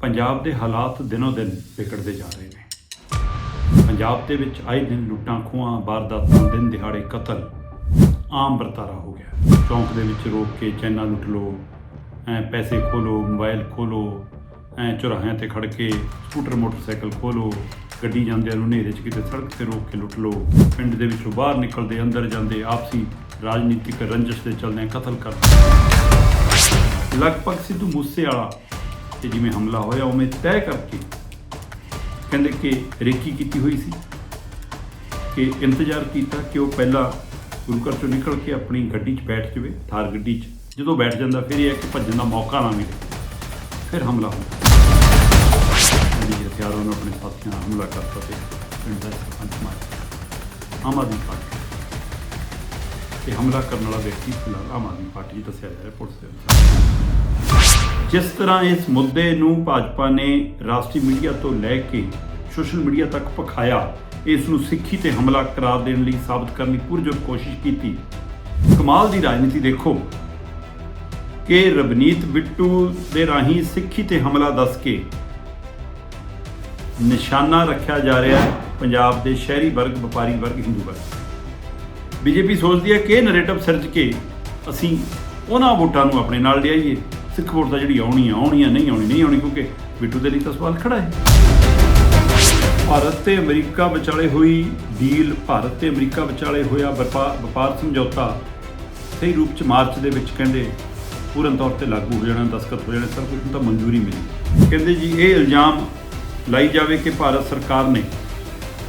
ਪੰਜਾਬ ਦੇ ਹਾਲਾਤ ਦਿਨੋ ਦਿਨ ਵਿਗੜਦੇ ਜਾ ਰਹੇ ਨੇ। ਪੰਜਾਬ ਦੇ ਵਿੱਚ ਆਏ ਦਿਨ ਲੁੱਟਾਂ, ਖੋਹਾਂ, ਵਾਰਦਾਤਾਂ, ਦਿਨ ਦਿਹਾੜੇ ਕਤਲ ਆਮ ਵਰਤਾਰਾ ਹੋ ਗਿਆ। ਚੌਂਕ ਦੇ ਵਿੱਚ ਰੋਕ ਕੇ ਚੈਨਾ ਲੁੱਟ ਲਓ, ਐ ਪੈਸੇ ਖੋਲੋ ਮੋਬਾਈਲ ਖੋਲੋ ਐ ਚੁਰਾਹਿਆਂ ਤੇ ਖੜ ਕੇ ਸਕੂਟਰ, ਮੋਟਰਸਾਈਕਲ ਖੋਲੋ ਗੱਡੀ ਜਾਂਦਿਆਂ ਨੂੰ ਹਨੇਰੇ 'ਚ ਕਿਤੇ ਸੜਕ ਤੇ ਰੋਕ ਕੇ ਲੁੱਟ ਲਓ। ਪਿੰਡ ਦੇ ਵਿੱਚੋਂ ਬਾਹਰ ਨਿਕਲਦੇ, ਅੰਦਰ ਜਾਂਦੇ, ਆਪਸੀ ਰਾਜਨੀਤਿਕ ਰੰਜਿਸ਼ ਦੇ ਚੱਲਦੇ ਕਤਲ ਕਰ ਲਗਭਗ ਸਿੱਧੂ ਮੂਸੇ ਵਾਲਾ ਤੇ ਜਿਵੇਂ ਹਮਲਾ ਹੋਇਆ ਉਵੇਂ ਤੈਅ ਕਰਕੇ ਕਹਿੰਦੇ ਕਿ ਰੇਕੀ ਕੀਤੀ ਹੋਈ ਸੀ ਕਿ ਇੰਤਜ਼ਾਰ ਕੀਤਾ ਕਿ ਉਹ ਪਹਿਲਾਂ ਗੁਰੂ ਘਰ ਚੋਂ ਨਿਕਲ ਕੇ ਆਪਣੀ ਗੱਡੀ 'ਚ ਬੈਠ ਜਾਵੇ, ਥਾਰ ਗੱਡੀ 'ਚ। ਜਦੋਂ ਬੈਠ ਜਾਂਦਾ, ਫਿਰ ਇਹ ਹੈ ਕਿ ਭੱਜਣ ਦਾ ਮੌਕਾ ਨਾ ਮਿਲੇ। ਫਿਰ ਹਮਲਾ ਹੁੰਦਾ ਜੀ ਹਥਿਆਰਾਂ ਨਾਲ ਆਪਣੇ ਸਾਥੀਆਂ ਨਾਲ ਹਮਲਾ ਕਰਤਾ ਤੇ ਪਿੰਡ ਦਾ ਸਰਪੰਚ ਮਾਰਿਆ। ਆਮ ਆਦਮੀ ਪਾਰਟੀ। ਤੇ ਹਮਲਾ ਕਰਨ ਵਾਲਾ ਵਿਅਕਤੀ ਫਿਲਹਾਲ ਆਮ ਆਦਮੀ ਪਾਰਟੀ ਦੱਸਿਆ ਜਾ ਰਿਹਾ, ਪੁਲਿਸ ਦੇ ਅਨੁਸਾਰ। ਜਿਸ ਤਰ੍ਹਾਂ ਇਸ ਮੁੱਦੇ ਨੂੰ ਭਾਜਪਾ ਨੇ ਰਾਸ਼ਟਰੀ ਮੀਡੀਆ ਤੋਂ ਲੈ ਕੇ ਸੋਸ਼ਲ ਮੀਡੀਆ ਤੱਕ ਪਖਾਇਆ ਇਸ ਨੂੰ ਸਿੱਖੀ ਤੇ ਹਮਲਾ ਕਰਾਰ ਦੇਣ ਲਈ ਸਾਬਤ ਕਰਨ ਦੀ ਪੁਰਜੋਰ ਕੋਸ਼ਿਸ਼ ਕੀਤੀ। ਕਮਾਲ ਦੀ ਰਾਜਨੀਤੀ ਦੇਖੋ ਕਿ ਰਵਨੀਤ ਬਿੱਟੂ ਦੇ ਰਾਹੀਂ ਸਿੱਖੀ ਤੇ ਹਮਲਾ ਦੱਸ ਕੇ ਨਿਸ਼ਾਨਾ ਰੱਖਿਆ ਜਾ ਰਿਹਾ ਹੈ ਪੰਜਾਬ ਦੇ ਸ਼ਹਿਰੀ ਵਰਗ, ਵਪਾਰੀ ਵਰਗ, ਹਿੰਦੂ ਵਰਗ। ਬੀਜੇਪੀ ਸੋਚਦੀ ਹੈ ਕਿ ਇਹ ਨੈਰੇਟਿਵ ਸਿਰਜ ਕੇ ਅਸੀਂ ਉਹਨਾਂ ਵੋਟਾਂ ਨੂੰ ਆਪਣੇ ਨਾਲ ਲਿਆਈਏ। ਸਿੱਖ ਵੋਟ ਤਾਂ ਜਿਹੜੀ ਆਉਣੀ ਆ ਆਉਣੀ ਆ, ਨਹੀਂ ਆਉਣੀ ਨਹੀਂ ਆਉਣੀ, ਕਿਉਂਕਿ ਬਿੱਟੂ ਦੇ ਲਈ ਤਾਂ ਸਵਾਲ ਖੜਾ ਹੈ। ਭਾਰਤ ਤੇ ਅਮਰੀਕਾ ਵਿਚਾਲੇ ਹੋਈ ਡੀਲ, ਭਾਰਤ ਤੇ ਅਮਰੀਕਾ ਵਿਚਾਲੇ ਹੋਇਆ ਵਪਾ- ਵਪਾਰ ਸਮਝੌਤਾ ਸਹੀ ਰੂਪ ਚ ਮਾਰਚ ਦੇ ਵਿੱਚ ਕਹਿੰਦੇ ਪੂਰਨ ਤੌਰ ਤੇ ਲਾਗੂ ਹੋ ਜਾਣਾ, ਦਸਤਖਤ ਹੋ ਜਾਣੇ, ਸਭ ਕੁਝ ਨੂੰ ਤਾਂ ਮਨਜ਼ੂਰੀ ਮਿਲੀ। ਕਹਿੰਦੇ ਜੀ, ਇਹ ਇਲਜ਼ਾਮ ਲਾਈ ਜਾਵੇ ਕਿ ਭਾਰਤ ਸਰਕਾਰ ਨੇ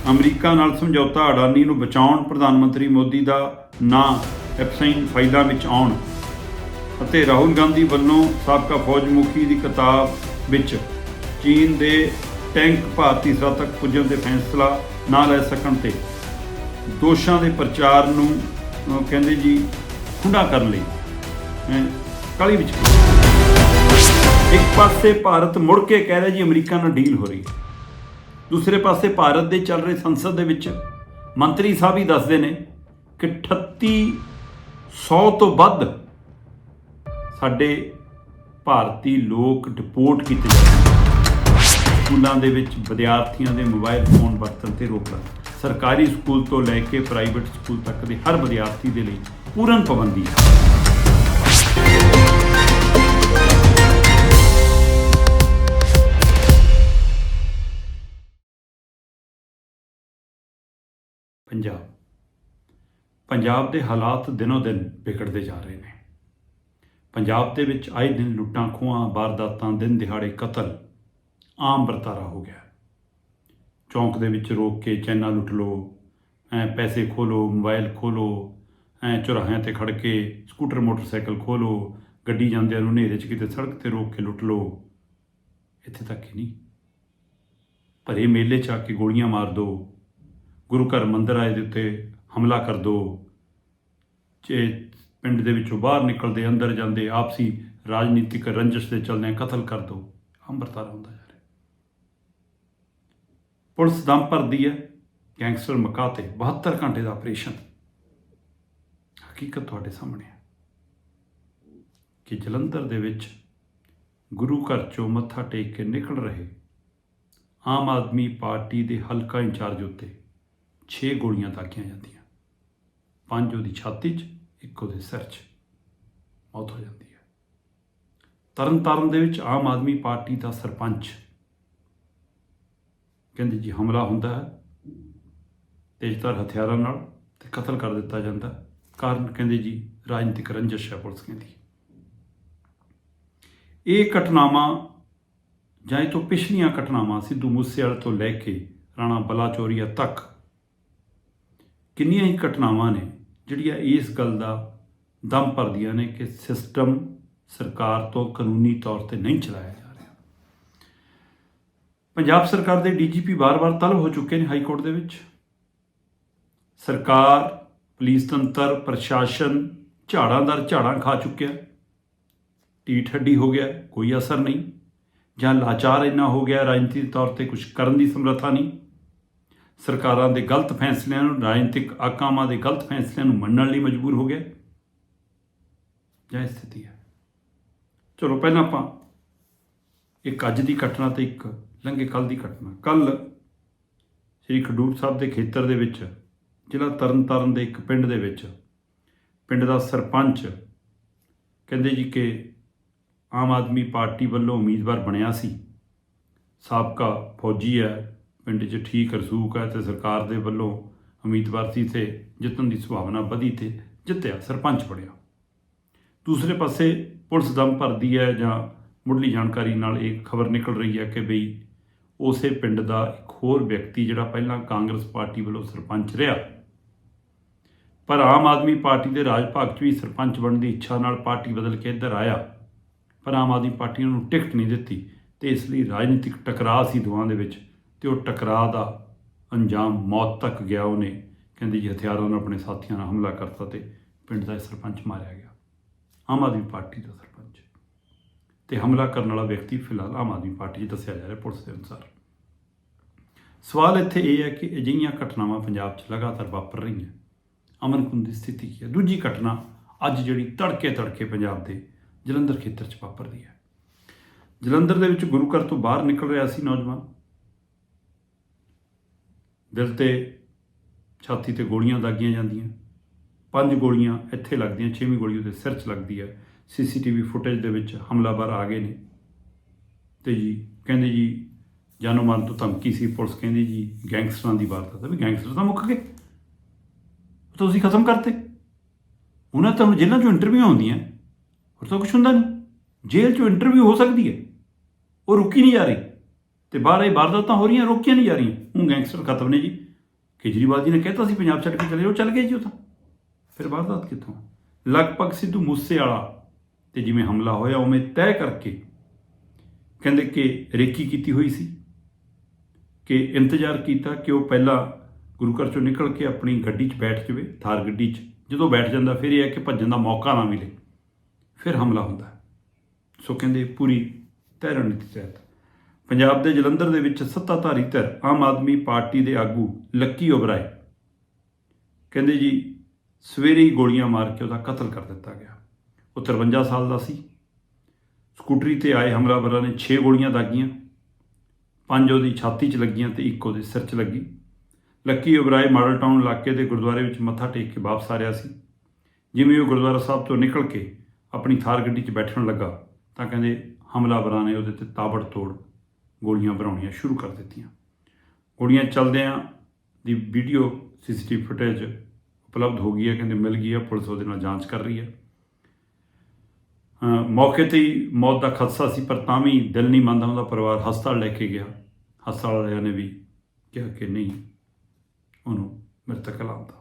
ਅਮਰੀਕਾ ਨਾਲ ਸਮਝੌਤਾ ਅਡਾਨੀ ਨੂੰ ਬਚਾਉਣ, ਪ੍ਰਧਾਨ ਮੰਤਰੀ ਮੋਦੀ ਦਾ ਨਾਂ ਐਪਸਾਈਨ ਫਾਈਲਾਂ ਵਿੱਚ ਆਉਣ। ਅਤੇ ਰਾਹੁਲ ਗਾਂਧੀ ਵੱਲੋਂ ਸਾਬਕਾ ਫੌਜ ਮੁਖੀ ਦੀ ਕਿਤਾਬ ਵਿੱਚ ਚੀਨ ਦੇ ਟੈਂਕ ਭਾਰਤੀ ਸਰਹੱਦ ਤੱਕ ਪੁੱਜਣ ਦੇ ਫੈਸਲਾ ਨਾ ਲੈ ਸਕਣ ਤੇ ਦੋਸ਼ਾਂ ਦੇ ਪ੍ਰਚਾਰ ਨੂੰ ਕਹਿੰਦੇ ਜੀ ਖੁੰਡਾ ਕਰਨ ਲਈ ਹੈਂ, ਵਿੱਚ ਇੱਕ ਪਾਸੇ ਭਾਰਤ ਮੁੜ ਕੇ ਕਹਿ ਰਿਹਾ ਜੀ ਅਮਰੀਕਾ ਨਾਲ ਡੀਲ ਹੋ ਰਹੀ ਦੂਸਰੇ ਪਾਸੇ ਭਾਰਤ ਦੇ ਚੱਲ ਰਹੇ ਸੰਸਦ ਦੇ ਵਿੱਚ ਮੰਤਰੀ ਸਾਹਿਬ ਹੀ ਦੱਸਦੇ ਨੇ ਕਿ 3800 ਤੋਂ ਵੱਧ ਸਾਡੇ ਭਾਰਤੀ ਲੋਕ ਡਿਪੋਰਟ ਕੀਤੇ ਜਾਂਦੇ ਸਕੂਲਾਂ ਦੇ ਵਿੱਚ ਵਿਦਿਆਰਥੀਆਂ ਦੇ ਮੋਬਾਈਲ ਫੋਨ ਵਰਤਣ ਤੇ ਰੋਕ ਲਾ ਸਰਕਾਰੀ ਸਕੂਲ ਤੋਂ ਲੈ ਕੇ ਪ੍ਰਾਈਵੇਟ ਸਕੂਲ ਤੱਕ ਦੇ ਹਰ ਵਿਦਿਆਰਥੀ ਦੇ ਲਈ ਪੂਰਨ ਪਾਬੰਦੀ ਹੈ। ਪੰਜਾਬ। ਪੰਜਾਬ ਦੇ ਹਾਲਾਤ ਦਿਨੋ ਦਿਨ ਵਿਗੜਦੇ ਜਾ ਰਹੇ ਨੇ। ਪੰਜਾਬ ਦੇ ਵਿੱਚ ਆਏ ਦਿਨ ਲੁੱਟਾਂ, ਖੋਹਾਂ, ਵਾਰਦਾਤਾਂ, ਦਿਨ ਦਿਹਾੜੇ ਕਤਲ ਆਮ ਵਰਤਾਰਾ ਹੋ ਗਿਆ। ਚੌਂਕ ਦੇ ਵਿੱਚ ਰੋਕ ਕੇ ਚੈਨਾ ਲੁੱਟ ਲਓ, ਐ ਪੈਸੇ ਖੋਲੋ, ਮੋਬਾਈਲ ਖੋਲੋ, ਐ ਚੁਰਾਹਿਆਂ ਤੇ ਖੜ ਕੇ ਸਕੂਟਰ, ਮੋਟਰਸਾਈਕਲ ਖੋਲੋ, ਗੱਡੀ ਜਾਂਦਿਆਂ ਨੂੰ ਹਨੇਰੇ 'ਚ ਕਿਤੇ ਸੜਕ ਤੇ ਰੋਕ ਕੇ ਲੁੱਟ ਲਓ। ਇੱਥੇ ਤੱਕ ਹੀ ਨਹੀਂ। ਭਰੇ ਮੇਲੇ 'ਚ ਆ ਕੇ ਗੋਲੀਆਂ ਮਾਰ ਦਿਓ ਗੁਰੂ ਘਰ ਮੰਦਿਰ ਆਏ ਦੇ ਉੱਤੇ ਹਮਲਾ ਕਰ ਦੋ, ਜੇ ਪਿੰਡ ਦੇ ਵਿੱਚੋਂ ਬਾਹਰ ਨਿਕਲਦੇ, ਅੰਦਰ ਜਾਂਦੇ, ਆਪਸੀ ਰਾਜਨੀਤਿਕ ਰੰਜਿਸ਼ ਦੇ ਚੱਲਦੇ ਕਤਲ ਕਰ ਦੋ। ਅੰਮ੍ਰਿਤਾਰਾ ਹੁੰਦਾ ਜਾ ਰਿਹਾ। ਪੁਲਿਸ ਦਮ ਭਰਦੀ ਹੈ। ਗੈਂਗਸਟਰ ਮਕਾ ਤੇ 72 ਘੰਟੇ ਦਾ ਆਪਰੇਸ਼ਨ। ਹਕੀਕਤ ਤੁਹਾਡੇ ਸਾਹਮਣੇ ਹੈ ਕਿ ਜਲੰਧਰ ਦੇ ਵਿੱਚ ਗੁਰੂ ਘਰ ਚੋਂ ਮੱਥਾ ਟੇਕ ਕੇ ਨਿਕਲ ਰਹੇ ਆਮ ਆਦਮੀ ਪਾਰਟੀ ਦੇ ਹਲਕਾ ਇੰਚਾਰਜ ਉੱਤੇ 6 ਗੋਲੀਆਂ ਦਾਗੀਆਂ ਜਾਂਦੀਆਂ। ਪੰਜ ਉਹਦੀ ਛਾਤੀ 'ਚ ਇੱਕ ਉਹਦੇ ਸਿਰ 'ਚ ਮੌਤ ਹੋ ਜਾਂਦੀ ਹੈ। ਤਰਨਤਾਰਨ ਦੇ ਵਿੱਚ ਆਮ ਆਦਮੀ ਪਾਰਟੀ ਦਾ ਸਰਪੰਚ ਕਹਿੰਦੇ ਜੀ ਹਮਲਾ ਹੁੰਦਾ ਹੈ, ਤੇਜ਼ਧਾਰ ਹਥਿਆਰਾਂ ਨਾਲ ਤੇ ਕਤਲ ਕਰ ਦਿੱਤਾ ਜਾਂਦਾ ਕਾਰਨ ਕਹਿੰਦੇ ਜੀ ਰਾਜਨੀਤਿਕ ਰੰਜਿਸ਼ ਹੈ ਪੁਲਿਸ ਕਹਿੰਦੀ। ਇਹ ਘਟਨਾਵਾਂ ਜਾਂ ਇਹ ਤੋਂ ਪਿਛਲੀਆਂ ਘਟਨਾਵਾਂ ਸਿੱਧੂ ਮੂਸੇਵਾਲੇ ਤੋਂ ਲੈ ਕੇ ਰਾਣਾ ਬਲਾਚੋਰੀਆ ਤੱਕ ਕਿੰਨੀਆਂ ਹੀ ਘਟਨਾਵਾਂ ਨੇ ਜਿਹੜੀਆਂ ਇਸ ਗੱਲ ਦਾ ਦਮ ਭਰਦੀਆਂ ਨੇ ਕਿ ਸਿਸਟਮ ਸਰਕਾਰ ਤੋਂ ਕਾਨੂੰਨੀ ਤੌਰ ਤੇ ਨਹੀਂ ਚਲਾਇਆ ਜਾ ਰਿਹਾ। ਪੰਜਾਬ ਸਰਕਾਰ ਦੇ ਡੀਜੀਪੀ ਵਾਰ-ਵਾਰ ਤਲਬ ਹੋ ਚੁੱਕੇ ਨੇ ਹਾਈ ਕੋਰਟ ਦੇ ਵਿੱਚ। ਸਰਕਾਰ, ਪੁਲਿਸ ਤੰਤਰ, ਪ੍ਰਸ਼ਾਸਨ ਝਾੜਾਂ ਦਰ ਝਾੜਾਂ ਖਾ ਚੁੱਕਿਆ। ਟੀ ਠੱਡੀ ਹੋ ਗਿਆ, ਕੋਈ ਅਸਰ ਨਹੀਂ। ਜਾਂ ਲਾਚਾਰ ਇੰਨਾ ਹੋ ਗਿਆ ਰਾਜਨੀਤਿਕ ਤੌਰ ਤੇ ਕੁਝ ਕਰਨ ਦੀ ਸਮਰੱਥਾ ਨਹੀਂ। ਸਰਕਾਰਾਂ ਦੇ ਗਲਤ ਫੈਸਲਿਆਂ ਨੂੰ, ਰਾਜਨੀਤਿਕ ਆਕਾਮਾਂ ਦੇ ਗਲਤ ਫੈਸਲਿਆਂ ਨੂੰ ਮੰਨਣ ਲਈ ਮਜਬੂਰ ਹੋ ਗਿਆ ਜਾਂ ਸਥਿਤੀ ਹੈ? ਚਲੋ, ਪਹਿਲਾਂ ਆਪਾਂ ਇੱਕ ਅੱਜ ਦੀ ਘਟਨਾ ਤੇ ਇੱਕ ਲੰਘੇ ਕੱਲ ਦੀ ਘਟਨਾ। ਕੱਲ ਸ੍ਰੀ ਖਡੂਰ ਸਾਹਿਬ ਦੇ ਖੇਤਰ ਦੇ ਵਿੱਚ, ਜ਼ਿਲ੍ਹਾ ਤਰਨਤਾਰਨ ਦੇ ਇੱਕ ਪਿੰਡ ਦੇ ਵਿੱਚ, ਪਿੰਡ ਦਾ ਸਰਪੰਚ ਕਹਿੰਦੇ ਜੀ ਕਿ ਆਮ ਆਦਮੀ ਪਾਰਟੀ ਵੱਲੋਂ ਉਮੀਦਵਾਰ ਬਣਿਆ ਸੀ। ਸਾਬਕਾ ਫੌਜੀ ਹੈ ਪਿੰਡ 'ਚ ਠੀਕ ਰਸੂਕ ਹੈ ਤੇ ਸਰਕਾਰ ਦੇ ਵੱਲੋਂ ਉਮੀਦਵਾਰ ਸੀ ਤੇ ਜਿੱਤਣ ਦੀ ਸੰਭਾਵਨਾ ਵਧੀ ਤੇ ਜਿੱਤਿਆ ਸਰਪੰਚ ਬਣਿਆ। ਦੂਸਰੇ ਪਾਸੇ ਪੁਲਿਸ ਦਮ ਭਰਦੀ ਹੈ ਜਾਂ ਮੁੱਢਲੀ ਜਾਣਕਾਰੀ ਨਾਲ ਇਹ ਖਬਰ ਨਿਕਲ ਰਹੀ ਹੈ ਕਿ ਬਈ ਉਸੇ ਪਿੰਡ ਦਾ ਇੱਕ ਹੋਰ ਵਿਅਕਤੀ ਜਿਹੜਾ ਪਹਿਲਾਂ ਕਾਂਗਰਸ ਪਾਰਟੀ ਵੱਲੋਂ ਸਰਪੰਚ ਰਿਹਾ। ਪਰ ਆਮ ਆਦਮੀ ਪਾਰਟੀ ਦੇ ਰਾਜ ਭਾਗ 'ਚ ਵੀ ਸਰਪੰਚ ਬਣਨ ਦੀ ਇੱਛਾ ਨਾਲ ਪਾਰਟੀ ਬਦਲ ਕੇ ਇੱਧਰ ਆਇਆ। ਪਰ ਆਮ ਆਦਮੀ ਪਾਰਟੀ ਨੇ ਉਹਨੂੰ ਟਿਕਟ ਨਹੀਂ ਦਿੱਤੀ ਤੇ ਇਸ ਲਈ ਰਾਜਨੀਤਿਕ ਟਕਰਾਅ ਸੀ ਦੋਵਾਂ ਦੇ ਵਿੱਚ। ਤੇ ਉਹ ਟਕਰਾਅ ਦਾ ਅੰਜਾਮ ਮੌਤ ਤੱਕ ਗਿਆ ਉਹਨੇ। ਕਹਿੰਦੇ ਜੀ ਹਥਿਆਰਾਂ ਨਾਲ ਆਪਣੇ ਸਾਥੀਆਂ ਨਾਲ ਹਮਲਾ ਕਰਤਾ ਤੇ ਪਿੰਡ ਦਾ ਇਹ ਸਰਪੰਚ ਮਾਰਿਆ ਗਿਆ। ਆਮ ਆਦਮੀ ਪਾਰਟੀ ਦਾ ਸਰਪੰਚ। ਤੇ ਹਮਲਾ ਕਰਨ ਵਾਲਾ ਵਿਅਕਤੀ ਫਿਲਹਾਲ ਆਮ ਆਦਮੀ ਪਾਰਟੀ 'ਚ ਦੱਸਿਆ ਜਾ ਰਿਹਾ ਪੁਲਿਸ ਦੇ ਅਨੁਸਾਰ। ਸਵਾਲ ਇੱਥੇ ਇਹ ਹੈ ਕਿ ਅਜਿਹੀਆਂ ਘਟਨਾਵਾਂ ਪੰਜਾਬ 'ਚ ਲਗਾਤਾਰ ਵਾਪਰ ਰਹੀਆਂ। ਅਮਨ ਕੁੰਦ ਦੀ ਸਥਿਤੀ ਕੀ ਹੈ? ਦੂਜੀ ਘਟਨਾ ਅੱਜ ਜਿਹੜੀ ਤੜਕੇ ਤੜਕੇ ਪੰਜਾਬ ਦੇ ਜਲੰਧਰ ਖੇਤਰ 'ਚ ਵਾਪਰਦੀ ਹੈ। ਜਲੰਧਰ ਦੇ ਵਿੱਚ ਗੁਰੂ ਘਰ ਤੋਂ ਬਾਹਰ ਨਿਕਲ ਰਿਹਾ ਸੀ ਨੌਜਵਾਨ। ਦਿਲ ਤੇ ਛਾਤੀ ਤੇ ਗੋਲੀਆਂ ਦਾਗੀਆਂ ਜਾਂਦੀਆਂ। ਪੰਜ ਗੋਲੀਆਂ ਇੱਥੇ ਲੱਗਦੀਆਂ, ਛੇਵੀਂ ਗੋਲੀ ਉਹਦੇ ਸਿਰ 'ਚ ਲੱਗਦੀ ਹੈ ਸੀਸੀਟੀਵੀ ਫੁਟੇਜ ਦੇ ਵਿੱਚ ਹਮਲਾਵਰ ਆ ਗਏ ਨੇ। ਤੇ ਜੀ, ਕਹਿੰਦੇ ਜੀ, ਜਾਨੋ ਮਾਨ ਤੋਂ ਧਮਕੀ ਸੀ, ਪੁਲਿਸ ਕਹਿੰਦੀ ਜੀ, ਗੈਂਗਸਟਰਾਂ ਦੀ ਵਾਰਦਾਤ ਹੈ ਵੀ ਗੈਂਗਸਟਰ ਤਾਂ ਮੁੱਕ ਗਏ। ਤਾਂ ਤੁਸੀਂ ਖਤਮ ਕਰਤੇ। ਉਹਨਾਂ ਤੋਂ ਹੁਣ ਜੇਲ੍ਹਾਂ 'ਚੋਂ ਇੰਟਰਵਿਊ ਆਉਂਦੀਆਂ। ਹੋਰ ਤਾਂ ਕੁਝ ਹੁੰਦਾ ਨਹੀਂ। ਜੇਲ੍ਹ 'ਚੋਂ ਇੰਟਰਵਿਊ ਹੋ ਸਕਦੀ ਹੈ। ਉਹ ਰੁਕੀ ਨਹੀਂ ਜਾ ਰਹੀ। ਤੇ ਬਾਹਰ ਇਹ ਵਾਰਦਾਤਾਂ ਹੋ ਰਹੀਆਂ, ਰੋਕੀਆਂ ਨਹੀਂ ਜਾ ਰਹੀਆਂ। ਹੁਣ ਗੈਂਗਸਟਰ ਖਤਮ ਨੇ ਜੀ। ਕੇਜਰੀਵਾਲ ਜੀ ਨੇ ਕਹਿਤਾ ਸੀ, ਪੰਜਾਬ ਛੱਡ ਕੇ ਚਲੇ ਜਾਓ, ਚੱਲ ਗਏ ਜੀ ਉਹ ਤਾਂ। ਫਿਰ ਵਾਰਦਾਤ ਕਿੱਥੋਂ? ਲਗਭਗ ਸਿੱਧੂ ਮੂਸੇਵਾਲਾ ਤੇ ਜਿਵੇਂ ਹਮਲਾ ਹੋਇਆ, ਉਵੇਂ ਤੈਅ ਕਰਕੇ ਕਹਿੰਦੇ ਕਿ ਰੇਕੀ ਕੀਤੀ ਹੋਈ ਸੀ, ਕਿ ਇੰਤਜ਼ਾਰ ਕੀਤਾ ਕਿ ਉਹ ਪਹਿਲਾਂ ਗੁਰੂ ਘਰ ਚੋਂ ਨਿਕਲ ਕੇ ਆਪਣੀ ਗੱਡੀ 'ਚ ਬੈਠ ਜਾਵੇ, ਥਾਰ ਗੱਡੀ 'ਚ। ਜਦੋਂ ਬੈਠ ਜਾਂਦਾ, ਫਿਰ ਇਹ ਹੈ ਕਿ ਭੱਜਣ ਦਾ ਮੌਕਾ ਨਾ ਮਿਲੇ। ਫਿਰ ਹਮਲਾ ਹੁੰਦਾ। ਸੋ ਕਹਿੰਦੇ ਪੂਰੀ ਤਹਿ ਰਣਨੀਤੀ ਤਹਿਤ। ਪੰਜਾਬ ਦੇ ਜਲੰਧਰ ਦੇ ਵਿੱਚ ਸੱਤਾਧਾਰੀ ਧਿਰ, ਆਮ ਆਦਮੀ ਪਾਰਟੀ ਦੇ ਆਗੂ ਲੱਕੀ ਓਬਰਾਏ। ਕਹਿੰਦੇ ਜੀ, ਸਵੇਰੇ ਹੀ ਗੋਲੀਆਂ ਮਾਰ ਕੇ ਉਹਦਾ ਕਤਲ ਕਰ ਦਿੱਤਾ ਗਿਆ। ਉਹ 53 ਸਾਲ ਦਾ ਸੀ। ਸਕੂਟਰੀ ਤੇ ਆਏ ਹਮਲਾਵਰਾਂ ਨੇ 6 ਗੋਲੀਆਂ ਦਾਗੀਆਂ। ਪੰਜ ਉਹਦੀ ਛਾਤੀ 'ਚ ਲੱਗੀਆਂ ਤੇ ਇੱਕ ਉਹਦੇ ਸਿਰ 'ਚ ਲੱਗੀ। ਲੱਕੀ ਓਬਰਾਏ ਮਾਡਲ ਟਾਊਨ ਇਲਾਕੇ ਦੇ ਗੁਰਦੁਆਰੇ ਵਿੱਚ ਮੱਥਾ ਟੇਕ ਕੇ ਵਾਪਸ ਆ ਰਿਹਾ ਸੀ। ਜਿਵੇਂ ਉਹ ਗੁਰਦੁਆਰਾ ਸਾਹਿਬ ਤੋਂ ਨਿਕਲ ਕੇ ਆਪਣੀ ਥਾਰ ਗੱਡੀ 'ਚ ਬੈਠਣ ਲੱਗਾ, ਤਾਂ ਕਹਿੰਦੇ ਹਮਲਾਵਰਾਂ ਨੇ ਉਹਦੇ ਤੇ ਤਾਬੜ ਤੋੜ ਗੋਲੀਆਂ ਭਰਾਉਣੀਆਂ ਸ਼ੁਰੂ ਕਰ ਦਿੱਤੀਆਂ। ਗੋਲੀਆਂ ਚੱਲਦਿਆਂ ਦੀ ਵੀਡੀਓ, ਸੀਸੀਟੀਵੀ ਫੁਟੇਜ ਉਪਲਬਧ ਹੋ ਗਈ ਹੈ, ਕਹਿੰਦੇ ਮਿਲ ਗਈ ਹੈ, ਪੁਲਿਸ ਉਹਦੇ ਨਾਲ ਜਾਂਚ ਕਰ ਰਹੀ ਹੈ। ਮੌਕੇ ਤੇ ਹੀ ਮੌਤ ਦਾ ਖਦਸ਼ਾ ਸੀ, ਪਰ ਤਾਂ ਵੀ ਦਿਲ ਨਹੀਂ ਮੰਨਦਾ ਉਹਦਾ ਪਰਿਵਾਰ ਹਸਪਤਾਲ ਲੈ ਕੇ ਗਿਆ। ਹਸਪਤਾਲ ਵਾਲਿਆਂ ਨੇ ਵੀ ਕਿਹਾ ਕਿ ਨਹੀਂ, ਉਹਨੂੰ ਮ੍ਰਿਤਕ ਲਾਉਂਦਾ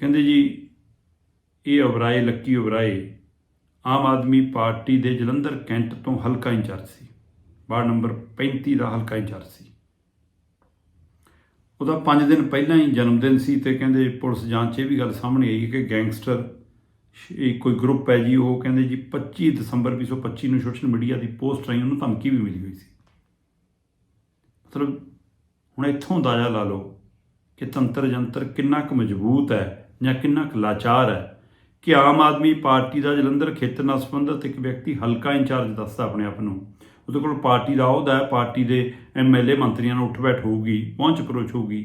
ਕਹਿੰਦੇ ਜੀ, ਇਹ ਉਬਰਾਏ, ਲੱਕੀ ਉਬਰਾਏ ਆਮ ਆਦਮੀ ਪਾਰਟੀ ਦੇ ਜਲੰਧਰ ਕੈਂਟ ਤੋਂ ਹਲਕਾ ਇੰਚਾਰਜ ਸੀ। ਵਾਰਡ ਨੰਬਰ 35 ਦਾ ਹਲਕਾ ਇੰਚਾਰਜ ਸੀ। ਉਹਦਾ 5 ਦਿਨ ਪਹਿਲਾਂ ਹੀ ਜਨਮ ਦਿਨ ਸੀ ਤੇ ਕਹਿੰਦੇ ਪੁਲਿਸ ਜਾਂਚ ਇਹ ਵੀ ਗੱਲ ਸਾਹਮਣੇ ਆਈ ਕਿ ਗੈਂਗਸਟਰ ਇਹ ਕੋਈ ਗਰੁੱਪ ਹੈ ਜੀ, ਉਹ ਕਹਿੰਦੇ ਜੀ 25 ਦਸੰਬਰ 2025 ਨੂੰ ਸੋਸ਼ਲ ਮੀਡੀਆ ਦੀ ਪੋਸਟ ਰਾਹੀਂ ਉਹਨੂੰ ਧਮਕੀ ਵੀ ਮਿਲੀ ਹੋਈ ਸੀ। ਮਤਲਬ ਹੁਣ ਇੱਥੋਂ ਅੰਦਾਜ਼ਾ ਲਾ ਲਓ ਕਿ ਤੰਤਰ ਜੰਤਰ ਕਿੰਨਾ ਕੁ ਮਜ਼ਬੂਤ ਹੈ ਜਾਂ ਕਿੰਨਾ ਕੁ ਲਾਚਾਰ ਹੈ ਕਿ ਆਮ ਆਦਮੀ ਪਾਰਟੀ ਦਾ ਜਲੰਧਰ ਖੇਤਰ ਨਾਲ ਸੰਬੰਧਿਤ ਇੱਕ ਵਿਅਕਤੀ ਹਲਕਾ ਇੰਚਾਰਜ ਦੱਸਦਾ ਆਪਣੇ ਆਪ ਨੂੰ। ਉਹਦੇ ਕੋਲ ਪਾਰਟੀ ਦਾ ਅਹੁਦਾ ਹੈ, ਪਾਰਟੀ ਦੇ ਐਮਐਲਏ ਮੰਤਰੀਆਂ ਨਾਲ ਉੱਠ ਬੈਠ ਹੋਊਗੀ, ਪਹੁੰਚ ਪਰੋਚ ਹੋਊਗੀ।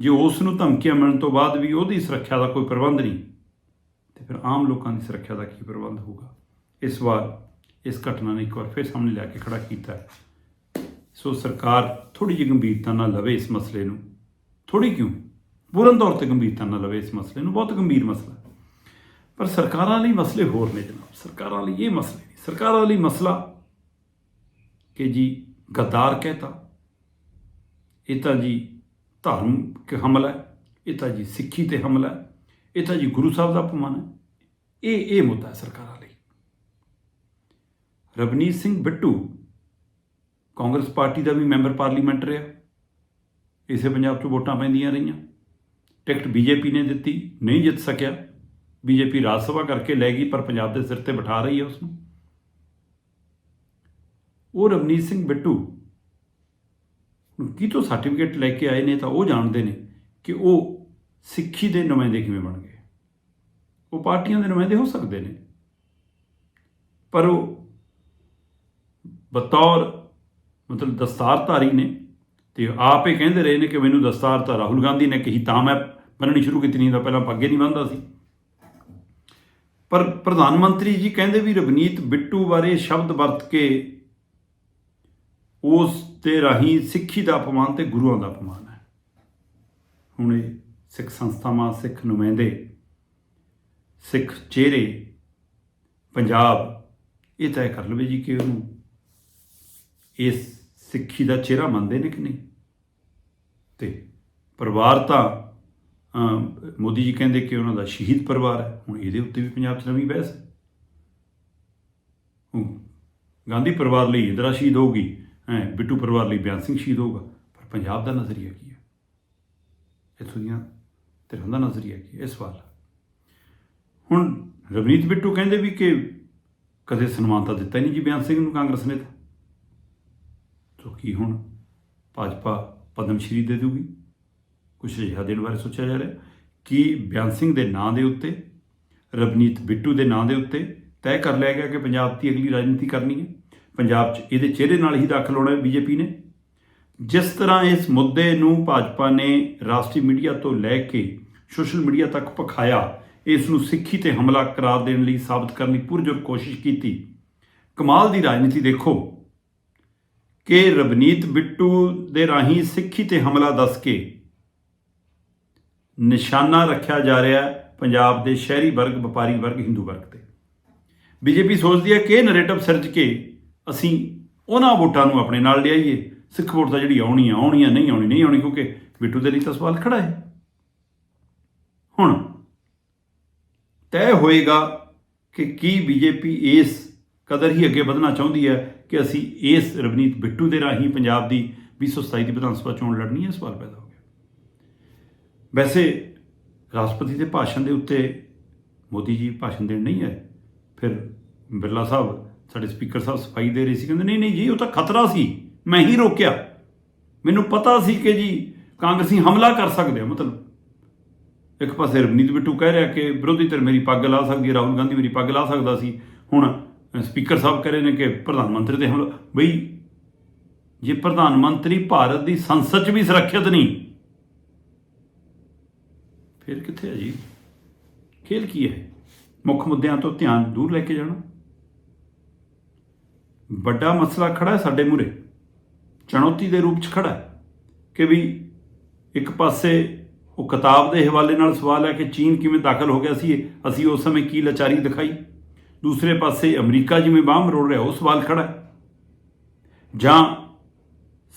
ਜੇ ਉਸ ਨੂੰ ਧਮਕੀਆਂ ਮਿਲਣ ਤੋਂ ਬਾਅਦ ਵੀ ਉਹਦੀ ਸੁਰੱਖਿਆ ਦਾ ਕੋਈ ਪ੍ਰਬੰਧ ਨਹੀਂ, ਤੇ ਫਿਰ ਆਮ ਲੋਕਾਂ ਦੀ ਸੁਰੱਖਿਆ ਦਾ ਕੀ ਪ੍ਰਬੰਧ ਹੋਊਗਾ? ਇਸ ਵਾਰ ਇਸ ਘਟਨਾ ਨੇ ਇੱਕ ਵਾਰ ਫਿਰ ਸਾਹਮਣੇ ਲਿਆ ਕੇ ਖੜਾ ਕੀਤਾ ਸੋ ਸਰਕਾਰ ਥੋੜੀ ਜਿਹੀ ਗੰਭੀਰਤਾ ਨਾਲ ਲਵੇ ਇਸ ਮਸਲੇ ਨੂੰ। ਥੋੜੀ ਕਿਉਂ? ਪੂਰਨ ਤੌਰ ਤੇ ਗੰਭੀਰਤਾ ਨਾਲ ਲਵੇ ਇਸ ਮਸਲੇ ਨੂੰ, ਬਹੁਤ ਗੰਭੀਰ ਮਸਲਾ ਪਰ ਸਰਕਾਰਾਂ ਲਈ ਮਸਲੇ ਹੋਰ ਨੇ ਜਨਾਬ। ਸਰਕਾਰਾਂ ਲਈ ਇਹ ਮਸਲੇ ਨਹੀਂ ਸਰਕਾਰਾਂ ਲਈ ਮਸਲਾ ਕਿ ਜੀ ਗੱਦਾਰ ਕਹਿਤਾ, ਇਹ ਤਾਂ ਜੀ ਧਾਰਮਿਕ ਹਮਲਾ ਹੈ, ਇਹ ਤਾਂ ਜੀ ਸਿੱਖੀ ਤੇ ਹਮਲਾ ਹੈ, ਇਹ ਤਾਂ ਜੀ ਗੁਰੂ ਸਾਹਿਬ ਦਾ ਅਪਮਾਨ ਹੈ। ਇਹ ਇਹ ਮੁੱਦਾ ਹੈ ਸਰਕਾਰਾਂ ਲਈ। ਰਵਨੀਤ ਸਿੰਘ ਬਿੱਟੂ ਕਾਂਗਰਸ ਪਾਰਟੀ ਦਾ ਵੀ ਮੈਂਬਰ ਪਾਰਲੀਮੈਂਟ ਰਿਹਾ। ਇਸੇ ਪੰਜਾਬ 'ਚ ਵੋਟਾਂ ਪੈਂਦੀਆਂ ਰਹੀਆਂ। ਟਿਕਟ ਬੀਜੇਪੀ ਨੇ ਦਿੱਤੀ, ਨਹੀਂ ਜਿੱਤ ਸਕਿਆ। ਬੀਜੇਪੀ ਰਾਜ ਸਭਾ ਕਰਕੇ ਲੈ ਗਈ, ਪਰ ਪੰਜਾਬ ਦੇ ਸਿਰ ਤੇ ਬਿਠਾ ਰਹੀ ਹੈ ਉਸ ਨੂੰ ਉਹ ਰਵਨੀਤ ਸਿੰਘ ਬਿੱਟੂ ਕੀ ਤੋਂ ਸਰਟੀਫਿਕੇਟ ਲੈ ਕੇ ਆਏ ਨੇ ਤਾਂ ਉਹ ਜਾਣਦੇ ਨੇ ਕਿ ਉਹ ਸਿੱਖੀ ਦੇ ਨੁਮਾਇੰਦੇ ਕਿਵੇਂ ਬਣ ਗਏ। ਉਹ ਪਾਰਟੀਆਂ ਦੇ ਨੁਮਾਇੰਦੇ ਹੋ ਸਕਦੇ ਨੇ। ਪਰ ਉਹ ਬਤੌਰ ਮਤਲਬ ਦਸਤਾਰਧਾਰੀ ਨੇ ਤੇ ਆਪ ਹੀ ਕਹਿੰਦੇ ਰਹੇ ਨੇ ਕਿ ਮੈਨੂੰ ਦਸਤਾਰ ਤਾਂ ਰਾਹੁਲ ਗਾਂਧੀ ਨੇ ਕਹੀ, ਤਾਂ ਮੈਂ ਬੰਨਣੀ ਸ਼ੁਰੂ ਕੀਤੀ, ਨਹੀਂ ਤਾਂ ਪਹਿਲਾਂ ਪੱਗੇ ਨਹੀਂ ਬੰਨਦਾ ਸੀ। ਪਰ ਪ੍ਰਧਾਨ ਮੰਤਰੀ ਜੀ ਕਹਿੰਦੇ ਵੀ ਰਵਨੀਤ ਬਿੱਟੂ ਬਾਰੇ ਸ਼ਬਦ ਵਰਤ ਕੇ ਉਸ ਤੇ ਰਾਹੀਂ ਸਿੱਖੀ ਦਾ ਅਪਮਾਨ ਤੇ ਗੁਰੂਆਂ ਦਾ ਅਪਮਾਨ ਹੈ। ਹੁਣ ਇਹ ਸਿੱਖ ਸੰਸਥਾਵਾਂ, ਸਿੱਖ ਨੁਮਾਇੰਦੇ, ਸਿੱਖ ਚਿਹਰੇ, ਪੰਜਾਬ, ਇਹ ਤੈਅ ਕਰ ਲਵੇ ਜੀ ਕਿ ਉਹਨੂੰ ਇਸ ਸਿੱਖੀ ਦਾ ਚਿਹਰਾ ਮੰਨਦੇ ਨੇ ਕਿ ਨਹੀਂ। ਤੇ ਪਰਿਵਾਰ ਤਾਂ ਮੋਦੀ ਜੀ ਕਹਿੰਦੇ ਕਿ ਉਹਨਾਂ ਦਾ ਸ਼ਹੀਦ ਪਰਿਵਾਰ ਹੈ। ਹੁਣ ਇਹਦੇ ਉੱਤੇ ਵੀ ਪੰਜਾਬ 'ਚ ਨਵੀਂ ਬਹਿਸ ਹੈ। ਗਾਂਧੀ ਪਰਿਵਾਰ ਲਈ ਇੰਦਰਾ ਸ਼ਹੀਦ ਹੋਊਗੀ, ਹੈ, ਬਿੱਟੂ ਪਰਿਵਾਰ ਲਈ ਬਿਆਨ ਸਿੰਘ ਸ਼ਹੀਦ ਹੋਊਗਾ। ਪਰ ਪੰਜਾਬ ਦਾ ਨਜ਼ਰੀਆ ਕੀ ਹੈ? ਇੱਥੋਂ ਦੀਆਂ ਧਿਰਾਂ ਦਾ ਨਜ਼ਰੀਆ ਕੀ ਹੈ? ਇਹ ਸਵਾਲ ਹੁਣ ਰਵਨੀਤ ਬਿੱਟੂ ਕਹਿੰਦੇ ਵੀ ਕਿ ਕਦੇ ਸਨਮਾਨ ਤਾਂ ਦਿੱਤਾ ਹੀ ਨਹੀਂ ਜੀ ਬਿਆਨ ਸਿੰਘ ਨੂੰ, ਕਾਂਗਰਸ ਨੇ ਤਾਂ। ਸੋ ਕੀ ਹੁਣ ਭਾਜਪਾ ਪਦਮ ਸ਼੍ਰੀ ਦੇ ਦੂਗੀ ਕੁਛ ਅਜਿਹਾ ਦੇਣ ਬਾਰੇ ਸੋਚਿਆ ਜਾ ਰਿਹਾ ਕਿ ਬਿਆਨ ਸਿੰਘ ਦੇ ਨਾਂ ਦੇ ਉੱਤੇ, ਰਵਨੀਤ ਬਿੱਟੂ ਦੇ ਨਾਂ ਦੇ ਉੱਤੇ ਤੈਅ ਕਰ ਲਿਆ ਗਿਆ ਕਿ ਪੰਜਾਬ ਦੀ ਅਗਲੀ ਰਾਜਨੀਤੀ ਕਰਨੀ ਹੈ। ਪੰਜਾਬ 'ਚ ਇਹਦੇ ਚਿਹਰੇ ਨਾਲ ਹੀ ਦਾਖਲ ਹੋਣਾ ਹੈ ਬੀਜੇਪੀ ਨੇ। ਜਿਸ ਤਰ੍ਹਾਂ ਇਸ ਮੁੱਦੇ ਨੂੰ ਭਾਜਪਾ ਨੇ ਰਾਸ਼ਟਰੀ ਮੀਡੀਆ ਤੋਂ ਲੈ ਕੇ ਸੋਸ਼ਲ ਮੀਡੀਆ ਤੱਕ ਪਖਾਇਆ ਇਸ ਨੂੰ ਸਿੱਖੀ ਤੇ ਹਮਲਾ ਕਰਾਰ ਦੇਣ ਲਈ ਸਾਬਤ ਕਰਨ ਦੀ ਪੁਰਜੋਰ ਕੋਸ਼ਿਸ਼ ਕੀਤੀ, ਕਮਾਲ ਦੀ ਰਾਜਨੀਤੀ ਦੇਖੋ ਕਿ ਰਵਨੀਤ ਬਿੱਟੂ ਦੇ ਰਾਹੀਂ ਸਿੱਖੀ ਤੇ ਹਮਲਾ ਦੱਸ ਕੇ ਨਿਸ਼ਾਨਾ ਰੱਖਿਆ ਜਾ ਰਿਹਾ ਪੰਜਾਬ ਦੇ ਸ਼ਹਿਰੀ ਵਰਗ, ਵਪਾਰੀ ਵਰਗ, ਹਿੰਦੂ ਵਰਗ ਤੇ। ਬੀਜੇਪੀ ਸੋਚਦੀ ਹੈ ਕਿ ਇਹ ਨੈਰੇਟਿਵ ਸਿਰਜ ਕੇ ਅਸੀਂ ਉਹਨਾਂ ਵੋਟਾਂ ਨੂੰ ਆਪਣੇ ਨਾਲ ਲਿਆਈਏ। ਸਿੱਖ ਵੋਟ ਤਾਂ ਜਿਹੜੀ ਆਉਣੀ ਆ ਆਉਣੀ ਆ, ਨਹੀਂ ਆਉਣੀ ਨਹੀਂ ਆਉਣੀ, ਕਿਉਂਕਿ ਬਿੱਟੂ ਦੇ ਲਈ ਤਾਂ ਸਵਾਲ ਖੜਾ ਹੈ। ਹੁਣ ਤੈਅ ਹੋਏਗਾ ਕਿ ਕੀ ਬੀਜੇਪੀ ਇਸ ਕਦਰ ਹੀ ਅੱਗੇ ਵਧਣਾ ਚਾਹੁੰਦੀ ਹੈ ਕਿ ਅਸੀਂ ਇਸ ਰਵਨੀਤ ਬਿੱਟੂ ਦੇ ਰਾਹੀਂ ਪੰਜਾਬ ਦੀ 2027 ਦੀ ਵਿਧਾਨ ਸਭਾ ਚੋਣ ਲੜਨੀ ਹੈ? ਸਵਾਲ ਪੈਦਾ ਹੋ ਵੈਸੇ ਰਾਸ਼ਟਰਪਤੀ ਦੇ ਭਾਸ਼ਣ ਦੇ ਉੱਤੇ ਮੋਦੀ ਜੀ ਭਾਸ਼ਣ ਦੇਣ ਨਹੀਂ ਆਏ। ਫਿਰ ਬਿਰਲਾ ਸਾਹਿਬ ਸਾਡੇ ਸਪੀਕਰ ਸਾਹਿਬ ਸਫ਼ਾਈ ਦੇ ਰਹੇ ਸੀ, ਕਹਿੰਦੇ ਨਹੀਂ ਨਹੀਂ ਜੀ, ਉਹ ਤਾਂ ਖਤਰਾ ਸੀ, ਮੈਂ ਹੀ ਰੋਕਿਆ। ਮੈਨੂੰ ਪਤਾ ਸੀ ਕਿ ਜੀ ਕਾਂਗਰਸੀ ਹਮਲਾ ਕਰ ਸਕਦੇ ਆ, ਮਤਲਬ। ਇੱਕ ਪਾਸੇ ਰਵਨੀਤ ਬਿੱਟੂ ਕਹਿ ਰਿਹਾ ਕਿ ਵਿਰੋਧੀ ਧਿਰ ਮੇਰੀ ਪੱਗ ਲਾ ਸਕਦੀ ਰਾਹੁਲ ਗਾਂਧੀ ਮੇਰੀ ਪੱਗ ਲਾ ਸਕਦਾ ਸੀ। ਹੁਣ ਸਪੀਕਰ ਸਾਹਿਬ ਕਹਿ ਰਹੇ ਨੇ ਕਿ ਪ੍ਰਧਾਨ ਮੰਤਰੀ ਤੇ ਹਮਲਾ, ਬਈ ਜੇ ਪ੍ਰਧਾਨ ਮੰਤਰੀ ਭਾਰਤ ਦੀ ਸੰਸਦ 'ਚ ਵੀ ਸੁਰੱਖਿਅਤ ਨਹੀਂ ਫਿਰ ਕਿੱਥੇ ਹੈ ਜੀ? ਖੇਲ ਕੀ ਹੈ? ਮੁੱਖ ਮੁੱਦਿਆਂ ਤੋਂ ਧਿਆਨ ਦੂਰ ਲੈ ਕੇ ਜਾਣਾ। ਵੱਡਾ ਮਸਲਾ ਖੜਾ ਹੈ ਸਾਡੇ ਮੂਰੇ ਚੁਣੌਤੀ ਦੇ ਰੂਪ 'ਚ ਖੜਾ ਹੈ ਕਿ ਵੀ ਇੱਕ ਪਾਸੇ ਉਹ ਕਿਤਾਬ ਦੇ ਹਵਾਲੇ ਨਾਲ ਸਵਾਲ ਹੈ ਕਿ ਚੀਨ ਕਿਵੇਂ ਦਾਖਲ ਹੋ ਗਿਆ ਸੀ, ਅਸੀਂ ਉਸ ਸਮੇਂ ਕੀ ਲਾਚਾਰੀ ਦਿਖਾਈ? ਦੂਸਰੇ ਪਾਸੇ ਅਮਰੀਕਾ ਜਿਵੇਂ ਬਾਹਮ ਰੋੜ ਰਿਹਾ, ਉਹ ਸਵਾਲ ਖੜਾ ਹੈ। ਜਾਂ